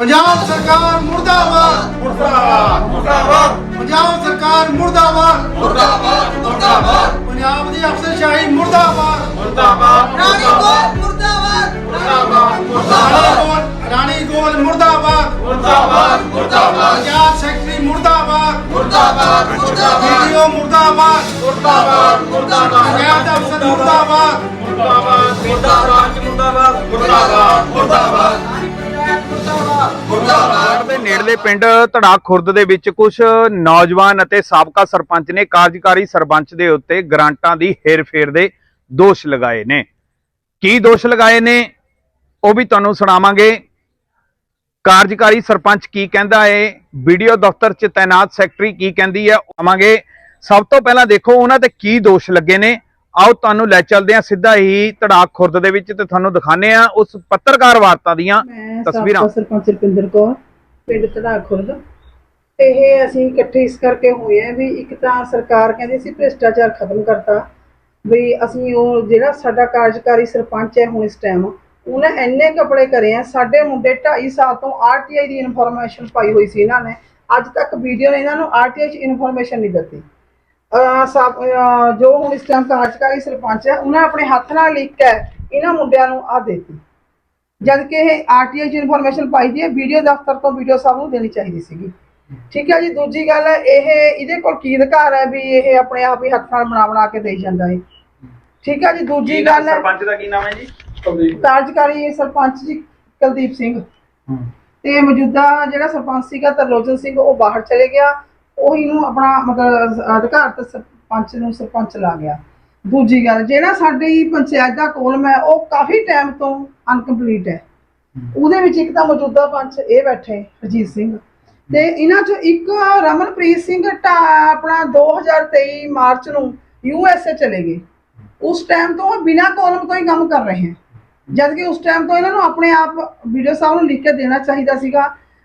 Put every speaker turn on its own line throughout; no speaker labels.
ਪੰਜਾਬ ਸਰਕਾਰ ਮੁਰਦਾਬਾਦ
ਮੁਰਦਾਬਾਦ ਮੁਰਦਾਬਾਦ
ਪੰਜਾਬ ਸਰਕਾਰ ਮੁਰਦਾਬਾਦ
ਮੁਰਦਾਬਾਦ ਮੁਰਦਾਬਾਦ
ਪੰਜਾਬ ਦੀ ਅਫਸਰਸ਼ਾਹੀ ਮੁਰਦਾਬਾਦ
ਮੁਰਦਾਬਾਦ
ਰਾਣੀ ਕੋਲ ਮੁਰਦਾਬਾਦ
ਮੁਰਦਾਬਾਦ
ਰਾਣੀ ਗੋਲ ਰਾਣੀ ਗੋਲ ਮੁਰਦਾਬਾਦ
ਮੁਰਦਾਬਾਦ ਮੁਰਦਾਬਾਦ
ਪੰਜਾਬ ਸੈਕਟਰੀ ਮੁਰਦਾਬਾਦ
ਮੁਰਦਾਬਾਦ ਮੁਰਦਾਬਾਦ
ਵੀਡੀਓ ਮੁਰਦਾਬਾਦ
ਮੁਰਦਾਬਾਦ ਮੁਰਦਾਬਾਦ
ਪੰਜਾਬ ਦਾ ਅਫਸਰ ਮੁਰਦਾਬਾਦ
ਮੁਰਦਾਬਾਦ ਮੁਰਦਾਬਾਦ
ਦੇ ਨੇੜਲੇ ਪਿੰਡ ਧੜਾ ਖੁਰਦ ਦੇ ਵਿੱਚ ਕੁਝ ਨੌਜਵਾਨ ਅਤੇ ਸਾਬਕਾ ਸਰਪੰਚ ਨੇ ਕਾਰਜਕਾਰੀ ਸਰਪੰਚ ਦੇ ਉੱਤੇ ਗ੍ਰਾਂਟਾਂ ਦੀ ਹੇਰਫੇਰ ਦੇ ਦੋਸ਼ ਲਗਾਏ ਨੇ। ਕੀ ਦੋਸ਼ ਲਗਾਏ ਨੇ, ਉਹ ਵੀ ਤੁਹਾਨੂੰ ਸੁਣਾਵਾਂਗੇ। ਕਾਰਜਕਾਰੀ ਸਰਪੰਚ ਕੀ ਕਹਿੰਦਾ ਹੈ ਵੀਡੀਓ ਦਫ਼ਤਰ 'ਚ ਤਾਇਨਾਤ ਸੈਕਟਰੀ ਕੀ ਕਹਿੰਦੀ ਹੈ ਆਵਾਂਗੇ। ਸਭ ਤੋਂ ਪਹਿਲਾਂ ਦੇਖੋ, ਉਹਨਾਂ ਤੇ ਕੀ ਦੋਸ਼ ਲੱਗੇ ਨੇ ਆਓ ਤੁਹਾਨੂੰ ਲੈ ਚੱਲਦੇ ਹਾਂ ਸਿੱਧਾ ਹੀ ਧੜਾਕ ਖੁਰਦ ਦੇ ਵਿੱਚ ਤੇ ਤੁਹਾਨੂੰ ਦਿਖਾਣੇ ਆ ਉਸ ਪੱਤਰਕਾਰ ਵਾਰਤਾ ਦੀਆਂ ਤਸਵੀਰਾਂ।
ਸਰਪੰਚ ਰੁਪਿੰਦਰ ਕੌਰ ਪਿੰਡ ਧੜਾ ਖੁਰਦ। ਇਹ ਅਸੀਂ ਇਕੱਠੇ ਇਸ ਕਰਕੇ ਹੋਏ ਆ ਵੀ ਇੱਕ ਤਾਂ ਸਰਕਾਰ ਕਹਿੰਦੀ ਸੀ ਭ੍ਰਿਸ਼ਟਾਚਾਰ ਖਤਮ ਕਰਤਾ ਵੀ ਅਸੀਂ ਉਹ ਜਿਹੜਾ ਸਾਡਾ ਕਾਰਜਕਾਰੀ ਸਰਪੰਚ ਹੈ ਹੁਣ ਇਸ ਟਾਈਮ ਉਹਨੇ ਇੰਨੇ ਕੱਪੜੇ ਕਰੇ ਆ ਸਾਡੇ ਮੁੰਡੇ 2.5 ਸਾਲ ਤੋਂ ਆਰਟੀਆਈ ਦੀ ਇਨਫੋਰਮੇਸ਼ਨ ਪਾਈ ਹੋਈ ਸੀ ਇਹਨਾਂ ਨੇ। ਅੱਜ ਤੱਕ ਵੀਡੀਓ ਨੇ ਇਹਨਾਂ ਨੂੰ ਆਰਟੀਆਈ 'ਚ ਇਨਫੋਰਮੇਸ਼ਨ ਨਹੀਂ ਦਿੱਤੀ। ਅਹ ਸਭ- ਅਹ ਜੋ ਹੁਣ ਇਸ ਟਾਈਮ ਕਾਰਜਕਾਰੀ ਸਰਪੰਚ ਹੈ ਉਹਨਾਂ ਆਪਣੇ ਹੱਥ ਨਾਲ ਲਿਖ ਕੇ ਇਹਨਾਂ ਮੁੰਡਿਆਂ ਨੂੰ ਆ ਦਿੱਤੀ। ਜਦ ਕਿ ਇਹ ਆਰਟੀਆਈ ਚ ਇਨਫੋਰਮੇਸ਼ਨ ਪਾਈ ਦੀ ਹੈ ਵੀਡੀਓ ਦਫ਼ਤਰ ਤੋਂ ਵੀਡੀਓ ਸਾਹਿਬ ਨੂੰ ਦੇਣੀ ਚਾਹੀਦੀ ਸੀਗੀ। ਠੀਕ ਹੈ ਜੀ ਦੂਜੀ ਗੱਲ ਹੈ ਇਹ ਇਹਦੇ ਕੋਲ ਕੀ ਅਧਿਕਾਰ ਹੈ ਵੀ ਇਹ ਆਪਣੇ ਆਪ ਹੀ ਹੱਥ ਨਾਲ ਬਣਾ ਬਣਾ ਕੇ ਦੇਈ ਜਾਂਦਾ ਹੈ? ਠੀਕ ਹੈ ਜੀ ਦੂਜੀ ਗੱਲ ਹੈ
ਸਰਪੰਚ ਦਾ ਕੀ ਨਾਮ ਹੈ ਜੀ?
ਕਾਰਜਕਾਰੀ ਸਰਪੰਚ ਜੀ ਕੁਲਦੀਪ ਸਿੰਘ। ਤੇ ਮੌਜੂਦਾ ਜਿਹੜਾ ਸਰਪੰਚ ਸੀਗਾ ਤਰਲੋਚਨ ਸਿੰਘ ਉਹ ਬਾਹਰ ਚਲੇ ਗਿਆ। ਉਹ ਇਹਨੂੰ ਆਪਣਾ ਮਤਲਬ ਅਧਿਕਾਰ ਤੇ ਸਰਪੰਚ ਨੂੰ ਸਰਪੰਚ ਲਾ ਗਿਆ। ਦੂਜੀ ਗੱਲ ਜਿਹੜਾ ਸਾਡੀ ਪੰਚਾਇਤ ਦਾ ਕੋਲਮ ਹੈ ਉਹ ਕਾਫੀ ਟਾਈਮ ਤੋਂ ਅਨਕੰਪਲੀਟ ਹੈ। ਉਹਦੇ ਵਿੱਚ ਇੱਕ ਤਾਂ ਮੌਜੂਦਾ ਪੰਚ ਇਹ ਬੈਠੇ ਹਰਜੀਤ ਸਿੰਘ। ਤੇ ਇਹਨਾਂ ਚੋਂ ਇੱਕ ਰਮਨਪ੍ਰੀਤ ਸਿੰਘ ਆਪਣਾ 2023 ਮਾਰਚ ਨੂੰ ਯੂਐਸਏ ਚਲੇ ਗਏ। ਉਸ ਟਾਈਮ ਤੋਂ ਉਹ ਬਿਨਾਂ ਕੋਲਮ ਤੋਂ ਹੀ ਕੰਮ ਕਰ ਰਹੇ ਹਨ ਜਦ ਕਿ ਉਸ ਟਾਈਮ ਤੋਂ ਇਹਨਾਂ ਨੂੰ ਆਪਣੇ ਆਪ ਵੀਡੀਓ ਸਾਹਿਬ ਨੂੰ ਲਿਖ ਕੇ ਦੇਣਾ ਚਾਹੀਦਾ ਸੀਗਾ।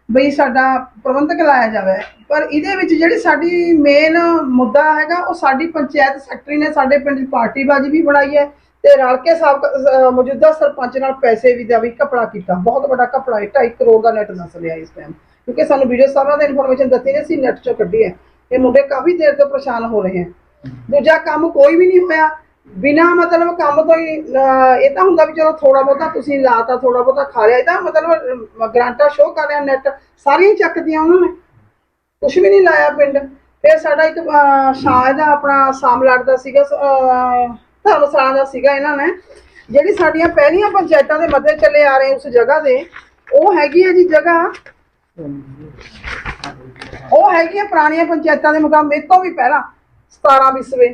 ਬਈ ਸਾਡਾ ਪ੍ਰਬੰਧਕ ਲਾਇਆ ਜਾਵੇ। ਪਰ ਇਹਦੇ ਵਿੱਚ ਜਿਹੜੀ ਸਾਡੀ ਮੇਨ ਮੁੱਦਾ ਹੈਗਾ ਉਹ ਸਾਡੀ ਪੰਚਾਇਤ ਸੈਕਟਰੀ ਨੇ ਸਾਡੇ ਪਿੰਡ 'ਚ ਪਾਰਟੀਬਾਜ਼ੀ ਵੀ ਬਣਾਈ ਹੈ ਤੇ ਰਲ ਕੇ ਸਾਬਕਾ ਮੌਜੂਦਾ ਸਰਪੰਚ ਨਾਲ ਪੈਸੇ ਵੀ ਦਾ ਵੀ ਕਪੜਾ ਕੀਤਾ। ਬਹੁਤ ਵੱਡਾ ਕਪੜਾ ਹੈ 2.5 ਕਰੋੜ ਦਾ ਨੈਟ ਦੱਸ ਲਿਆ ਇਸ ਟਾਈਮ ਕਿਉਂਕਿ ਸਾਨੂੰ ਵੀਡੀਓ ਸਾਹਿਬਾਂ ਨੇ ਇਨਫੋਰਮੇਸ਼ਨ ਦਿੱਤੀ ਨੇ ਅਸੀਂ ਨੈਟ 'ਚੋਂ ਕੱਢੀ ਹੈ। ਇਹ ਮੁੰਡੇ ਕਾਫੀ ਦੇਰ ਤੋਂ ਪਰੇਸ਼ਾਨ ਹੋ ਰਹੇ ਹਨ ਦੂਜਾ ਕੰਮ ਕੋਈ ਵੀ ਨਹੀਂ ਹੋਇਆ। ਬਿਨਾ ਮਤਲਬ ਕੰਮ ਤੋਂ ਹੀ ਅਹ, ਇਹ ਤਾਂ ਹੁੰਦਾ ਵੀ ਚਲੋ ਥੋੜਾ ਬਹੁਤਾ ਤੁਸੀਂ ਲਾਤਾ ਥੋੜਾ ਬਹੁਤਾ ਖਾ ਲਿਆ ਇਹ ਤਾਂ ਮਤਲਬ ਅਹ, ਗਰਾਂਟਾ ਸ਼ੋਅ ਕਰ ਰਿਹਾ ਨੈਟ ਸਾਰੀਆਂ ਹੀ ਚੱਕਦੀਆਂ ਉਹਨਾਂ ਨੇ। ਕੁਝ ਵੀ ਨਹੀਂ ਲਾਇਆ ਪਿੰਡ। ਫਿਰ ਸਾਡਾ ਇੱਕ ਅਹ, ਸ਼ਾਇਦ ਆਪਣਾ ਸਾਮਲਾਟ ਦਾ ਸੀਗਾ ਅਹ, ਧਰਮਸ਼ਾਲਾ ਦਾ ਸੀਗਾ ਇਹਨਾਂ ਨੇ ਜਿਹੜੀ ਸਾਡੀਆਂ ਪਹਿਲੀਆਂ ਪੰਚਾਇਤਾਂ ਦੇ ਮੱਦੇ ਚੱਲੇ ਆ ਰਹੇ ਉਸ ਜਗ੍ਹਾ ਦੇ ਉਹ ਹੈਗੀ ਹੈ ਜੀ ਜਗ੍ਹਾ। ਉਹ ਹੈਗੀਆਂ ਪੁਰਾਣੀਆਂ ਪੰਚਾਇਤਾਂ ਦੇ ਮੁਕਾਮ ਮੁਕਾਬਲੇ ਤੋਂ ਵੀ ਪਹਿਲਾਂ 17 ਵਿਸਵੇ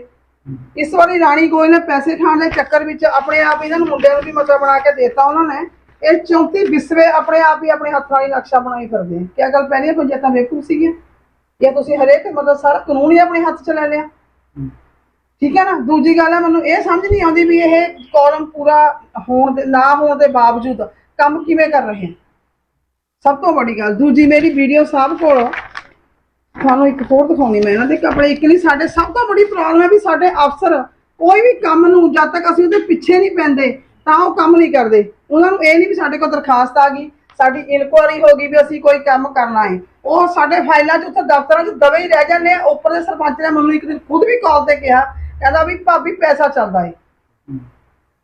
ਇਸ ਵਾਰੀ ਰਾਣੀ ਗੋਇਲ ਨੇ ਪੈਸੇ ਖਾਣ ਦੇ ਚੱਕਰ ਵਿੱਚ ਆਪਣੇ ਆਪ ਇਹਨਾਂ ਨੂੰ ਮੁੰਡਿਆਂ ਨੂੰ ਵੀ ਮਤਲਬ ਬਣਾ ਕੇ ਦਿੱਤਾ ਉਹਨਾਂ ਨੇ। ਇਹ 34 ਵਿਸਵੇ ਆਪਣੇ ਆਪ ਹੀ ਆਪਣੇ ਹੱਥ ਨਾਲ ਹੀ ਨਕਸ਼ਾ ਬਣਾਈ ਫਿਰਦੇ ਆ। ਕੀ ਗੱਲ ਪਹਿਲੀਆਂ ਪੰਚਾਇਤਾਂ ਵੇਖੂ ਸੀਗੀਆਂ ਜਾਂ ਤੁਸੀਂ ਹਰੇਕ ਮਤਲਬ ਸਾਰਾ ਕਾਨੂੰਨ ਹੀ ਆਪਣੇ ਹੱਥ 'ਚ ਲੈ ਲਿਆ। ਠੀਕ ਹੈ ਨਾ? ਦੂਜੀ ਗੱਲ ਹੈ ਮੈਨੂੰ ਇਹ ਸਮਝ ਨਹੀਂ ਆਉਂਦੀ ਵੀ ਇਹ ਕਾਲਮ ਪੂਰਾ ਹੋਣ ਦੇ, ਨਾ ਹੋਣ ਦੇ ਬਾਵਜੂਦ ਕੰਮ ਕਿਵੇਂ ਕਰ ਰਹੇ ਸਭ ਤੋਂ ਵੱਡੀ ਗੱਲ, ਦੂਜੀ ਮੇਰੀ ਵੀਡੀਓ ਸਾਹਿਬ ਕੋਲ ਤੁਹਾਨੂੰ ਇੱਕ ਹੋਰ ਦਿਖਾਉਣੀ ਮੈਂ ਇਹਨਾਂ ਦੇ ਕੱਪੜੇ। ਇੱਕ ਨਹੀਂ ਸਾਡੇ ਸਭ ਤੋਂ ਵੱਡੀ ਪ੍ਰੋਬਲਮ ਹੈ ਵੀ ਸਾਡੇ ਅਫਸਰ ਕੋਈ ਵੀ ਕੰਮ ਨੂੰ ਜਦ ਤੱਕ ਅਸੀਂ ਉਹਦੇ ਪਿੱਛੇ ਨਹੀਂ ਪੈਂਦੇ ਤਾਂ ਉਹ ਕੰਮ ਨਹੀਂ ਕਰਦੇ। ਉਹਨਾਂ ਨੂੰ ਇਹ ਨਹੀਂ ਵੀ ਸਾਡੇ ਕੋਲ ਦਰਖਾਸਤ ਆ ਗਈ ਸਾਡੀ ਇਨਕੁਆਰੀ ਹੋ ਗਈ ਵੀ ਅਸੀਂ ਕੋਈ ਕੰਮ ਕਰਨਾ ਹੈ। ਉਹ ਸਾਡੇ ਫਾਈਲਾਂ 'ਚ ਉੱਥੇ ਦਫ਼ਤਰਾਂ 'ਚ ਦਵੇ ਹੀ ਰਹਿ ਜਾਂਦੇ ਆ। ਉੱਪਰ ਦੇ ਸਰਪੰਚ ਨੇ ਮੈਨੂੰ ਇੱਕ ਦਿਨ ਖੁਦ ਵੀ ਕਾਲ ਤੇ ਕਿਹਾ ਕਹਿੰਦਾ ਵੀ ਭਾਬੀ ਪੈਸਾ ਚੱਲਦਾ ਹੈ।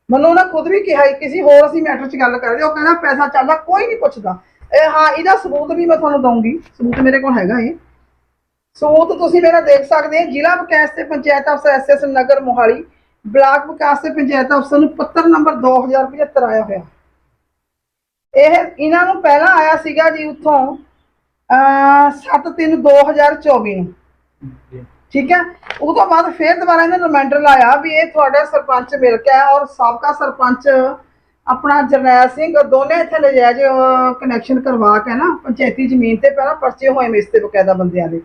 ਮੈਨੂੰ ਉਹਨਾਂ ਖੁਦ ਵੀ ਕਿਹਾ ਕਿਸੇ ਹੋਰ ਅਸੀਂ ਮੈਟਰ 'ਚ ਗੱਲ ਕਰਦੇ ਉਹ ਕਹਿੰਦਾ ਪੈਸਾ ਚੱਲਦਾ ਕੋਈ ਨਹੀਂ ਪੁੱਛਦਾ। ਇਹ ਹਾਂ ਇਹਦਾ ਸਬੂਤ ਵੀ ਮੈਂ ਤੁਹਾਨੂੰ ਦਊਂਗੀ। ਸਬੂਤ ਮੇਰੇ ਕੋਲ ਹੈਗਾ ਇਹ ਸਬੂਤ ਤੁਸੀਂ ਮੇਰਾ ਦੇਖ ਸਕਦੇ ਹੋ ਜ਼ਿਲ੍ਹਾ ਵਿਕਾਸ ਤੇ ਪੰਚਾਇਤ ਅਫਸਰ ਐਸਐਸ ਨਗਰ ਮੋਹਾਲੀ ਬਲਾਕ ਵਿਕਾਸ ਤੇ ਪੰਚਾਇਤ ਅਫਸਰ ਨੂੰ ਪੱਤਰ ਨੰਬਰ 2075 ਆਇਆ ਹੋਇਆ। ਇਹ ਇਹਨਾਂ ਨੂੰ ਪਹਿਲਾਂ ਆਇਆ ਸੀਗਾ ਜੀ ਉੱਥੋਂ ਅ 7/3/2024 ਨੂੰ। ਠੀਕ ਹੈ? ਉਹ ਤੋਂ ਬਾਅਦ ਫੇਰ ਦੁਬਾਰਾ ਇਹਨਾਂ ਨੂੰ ਰਿਮਾਈਂਡਰ ਲਾਇਆ ਵੀ ਇਹ ਤੁਹਾਡਾ ਸਰਪੰਚ ਮਿਲ ਕੇ ਔਰ ਸਾਬਕਾ ਸਰਪੰਚ ਆਪਣਾ ਜਰਨੈਲ ਸਿੰਘ ਦੋਨੇ ਇੱਥੇ ਨਜਾਇਜ਼ ਕਨੈਕਸ਼ਨ ਕਰਵਾ ਕੇ ਨਾ ਪੰਚਾਇਤੀ ਜ਼ਮੀਨ ਤੇ ਪਹਿਲਾਂ ਪਰਚੇ ਹੋਏ ਨੇ ਇਸ ਤੇ ਬਕਾਇਦਾ ਬੰਦਿਆਂ ਦੇ।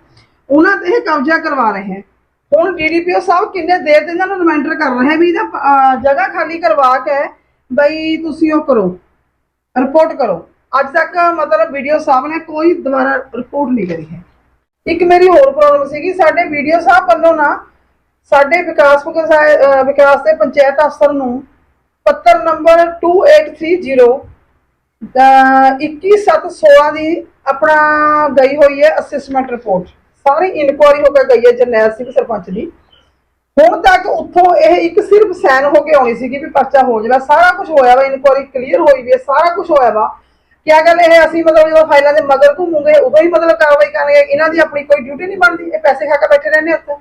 ਉਹਨਾਂ ਤੇ ਇਹ ਕਬਜ਼ਾ ਕਰਵਾ ਰਹੇ ਹਨ ਹੁਣ ਡੀਡੀਪੀਓ ਸਾਹਿਬ ਕਿੰਨੇ ਦੇਰ ਤੇ ਇਹਨਾਂ ਨੂੰ ਰਿਮਾਈਂਡਰ ਕਰ ਰਹੇ ਵੀ ਇਹਦਾ ਜਗ੍ਹਾ ਖਾਲੀ ਕਰਵਾ ਕੇ ਬਈ ਤੁਸੀਂ ਉਹ ਕਰੋ ਰਿਪੋਰਟ ਕਰੋ। ਅੱਜ ਤੱਕ ਮਤਲਬ ਵੀਡੀਓ ਸਾਹਿਬ ਨੇ ਕੋਈ ਦੁਬਾਰਾ ਰਿਪੋਰਟ ਨਹੀਂ ਕਰੀ ਹੈ। ਇੱਕ ਮੇਰੀ ਹੋਰ ਪ੍ਰੋਬਲਮ ਸੀਗੀ, ਸਾਡੇ ਵੀਡੀਓ ਸਾਹਿਬ ਵੱਲੋਂ ਨਾ ਸਾਡੇ ਵਿਕਾਸ ਵਿਕਾਸ- ਵਿਕਾਸ ਦੇ ਪੰਚਾਇਤ ਅਫਸਰ ਨੂੰ ਪੱਤਰ ਨੰਬਰ 2830 21/7/16 ਦੀ ਆਪਣਾ ਗਈ ਹੋਈ ਹੈ ਅਸੈਸਮੈਂਟ ਰਿਪੋਰਟ ਸਾਰੀ ਇਨਕੁਆਰੀ ਹੋ ਕੇ ਗਈ ਹੈ ਜਰਨੈਲ ਸਿੰਘ ਸਰਪੰਚ ਦੀ। ਹੁਣ ਤੱਕ ਉੱਥੋਂ ਇਹ ਇੱਕ ਸਿਰਫ ਸਾਈਨ ਹੋ ਕੇ ਆਉਣੀ ਸੀਗੀ ਵੀ ਪਰਚਾ ਹੋ ਜਾਵੇ। ਸਾਰਾ ਕੁਝ ਹੋਇਆ ਵਾ, ਇਨਕੁਆਰੀ ਕਲੀਅਰ ਹੋਈ ਵੀ ਸਾਰਾ ਕੁਝ ਹੋਇਆ ਵਾ। ਕਿਆ ਗੱਲ ਇਹ ਅਸੀਂ ਮਤਲਬ ਜਦੋਂ ਫਾਈਲਾਂ ਦੇ ਮਗਰ ਘੁੰਮੂਗੇ, ਉਦੋਂ ਹੀ ਮਤਲਬ ਕਾਰਵਾਈ ਕਰਨਗੇ ਇਹਨਾਂ ਦੀ ਆਪਣੀ ਕੋਈ ਡਿਊਟੀ ਨਹੀਂ ਬਣਦੀ। ਇਹ ਪੈਸੇ ਖਾ ਕੇ ਬੈਠੇ ਰਹਿੰਦੇ ਉੱਥੇ।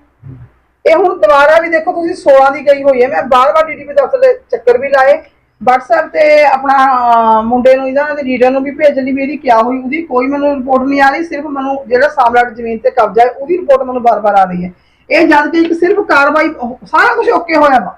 ਇਹ ਹੁਣ ਦੁਬਾਰਾ ਵੀ ਦੇਖੋ, ਤੁਸੀਂ 16 ਦੀ ਗਈ ਹੋਈ ਹੈ। ਮੈਂ ਬਾਰ-ਬਾਰ ਡੀਡੀਪੀ ਦਫ਼ਤਰ ਦੇ ਚੱਕਰ ਵੀ ਲਾਏ। WhatsApp ਤੇ ਆਪਣਾ ਮੁੰਡੇ ਨੂੰ, ਇਹਨਾਂ ਦੇ ਲੀਡਰ ਨੂੰ ਵੀ ਭੇਜਣ ਲਈ ਮੇਰੀ ਕਿਆ ਹੋਈ, ਉਹਦੀ ਕੋਈ ਮੈਨੂੰ ਰਿਪੋਰਟ ਨਹੀਂ ਆ ਰਹੀ, ਸਿਰਫ ਮੈਨੂੰ ਜਿਹੜਾ ਸਾਮਰਾਟ ਜ਼ਮੀਨ ਤੇ ਕਬਜ਼ਾ ਹੈ, ਉਹਦੀ ਰਿਪੋਰਟ ਮੈਨੂੰ ਬਾਰ-ਬਾਰ ਆ ਰਹੀ ਹੈ। ਇਹ ਜਦ ਕਿ ਇੱਕ ਸਿਰਫ ਕਾਰਵਾਈ ਸਾਰਾ ਕੁਝ ਓਕੇ ਹੋਇਆ ਵਾ।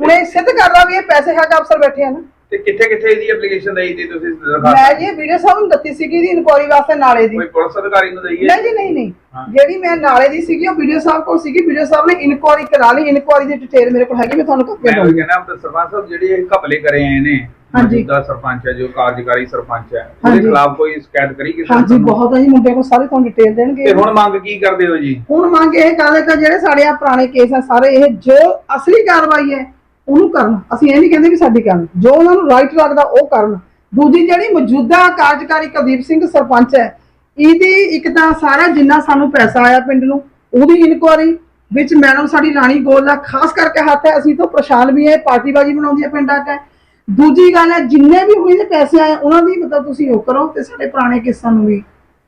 ਹੁਣ ਇਹ ਸਿੱਧ ਕਰਦਾ ਵੀ ਇਹ ਪੈਸੇ ਖਾ ਕੇ ਅਫਸਰ ਬੈਠੇ ਆ ਨਾ
ਤੇ ਕਿੱਥੇ ਕਿੱਥੇ ਇਹਦੀ ਐਪਲੀਕੇਸ਼ਨ ਦਈ ਦੀ ਤੁਸੀਂ
ਮੈਂ
ਦਰਖਾਸਤ
ਜੀ ਵੀਡੀਓ ਸਾਹਿਬ ਨੂੰ ਦਿੱਤੀ ਸੀਗੀ ਦੀ ਇਨਕੁਆਰੀ ਵਾਸਤੇ ਨਾਲੇ ਦੀ।
ਕੋਈ ਪੁਲਿਸ ਅਧਿਕਾਰੀ ਨੂੰ ਦਈ ਹੈ
ਨਹੀਂ ਜੀ ਨਹੀਂ ਨਹੀਂ।
ਹਾਂ।
ਜਿਹੜੀ ਮੈਂ ਨਾਲੇ ਦੀ ਸੀਗੀ ਉਹ ਵੀਡੀਓ ਸਾਹਿਬ ਕੋਲ ਸੀਗੀ। ਵੀਡੀਓ ਸਾਹਿਬ ਨੇ ਇਨਕੁਆਰੀ ਕਰਾ ਲਈ। ਇਨਕੁਆਰੀ ਦੀ ਡਿਟੇਲ ਮੇਰੇ ਕੋਲ ਹੈਗੀ ਮੈਂ ਤੁਹਾਨੂੰ ਕਾਪੀ
ਮੈਂ ਉਹ
ਦਊਂਗੀ
ਕਹਿੰਦਾ ਤਾਂ ਸਰਪੰਚ ਸਾਹਿਬ ਜਿਹੜੇ ਇਹ ਘਪਲੇ ਕਰੇ ਆਏ ਨੇ
ਹਾਂਜੀ।
ਮੌਜੂਦਾ ਸਰਪੰਚ ਹੈ ਜੋ ਕਾਰਜਕਾਰੀ ਸਰਪੰਚ ਹੈ ਉਹਦੇ
ਹਾਂਜੀ।
ਖਿਲਾਫ ਕੋਈ ਸ਼ਿਕਾਇਤ ਕਰੀ ਕਿਸੇ
ਹਾਂਜੀ
ਨੂੰ?
ਬਹੁਤ ਹੈ ਜੀ ਮੁੰਡੇ ਕੋਲ ਸਾਰੇ ਤੁਹਾਨੂੰ ਡਿਟੇਲ ਦੇਣਗੇ।
ਤੇ ਹੁਣ ਮੰਗ ਕੀ ਕਰਦੇ ਹੋ ਜੀ?
ਹੁਣ ਮੰਗ ਇਹ ਕਰਦੇ ਕਿ ਜਿਹੜੇ ਸਾਡੇ ਆ ਪੁਰਾਣੇ ਕੇਸ ਆ ਸਾਰੇ ਇਹ ਜੋ ਅਸਲੀ ਕਾਰਵਾਈ ਹੈ ਉਹਨੂੰ ਕਰਨ। ਅਸੀਂ ਇਹ ਨਹੀਂ ਕਹਿੰਦੇ ਵੀ ਸਾਡੀ ਕਰਨ। ਜੋ ਉਹਨਾਂ ਨੂੰ ਰਾਈਟ ਲੱਗਦਾ ਉਹ ਕਰਨ। ਦੂਜੀ ਜਿਹੜੀ ਮੌਜੂਦਾ ਕਾਰਜਕਾਰੀ ਕੁਲਦੀਪ ਸਿੰਘ ਸਰਪੰਚ ਹੈ ਇਹਦੀ ਇੱਕ ਤਾਂ ਸਾਰਾ ਜਿੰਨਾ ਸਾਨੂੰ ਪੈਸਾ ਆਇਆ ਪਿੰਡ ਨੂੰ ਉਹਦੀ ਇਨਕੁਆਰੀ ਵਿੱਚ ਮੈਡਮ ਸਾਡੀ ਰਾਣੀ ਗੋਲ ਦਾ ਖਾਸ ਕਰਕੇ ਹੱਥ ਹੈ ਅਸੀਂ ਤਾਂ ਪਰੇਸ਼ਾਨ ਵੀ ਹੈ ਪਾਰਟੀਬਾਜ਼ੀ ਬਣਾਉਂਦੀ ਹੈ ਪਿੰਡ ਆ ਕੇ ਦੂਜੀ ਗੱਲ ਹੈ ਜਿੰਨੇ ਵੀ ਹੋਏ ਦੇ ਪੈਸੇ ਆਏ ਉਹਨਾਂ ਦੀ ਮਤਲਬ ਤੁਸੀਂ ਉਹ ਕਰੋ ਤੇ ਸਾਡੇ ਪੁਰਾਣੇ ਕੇਸਾਂ ਨੂੰ ਵੀ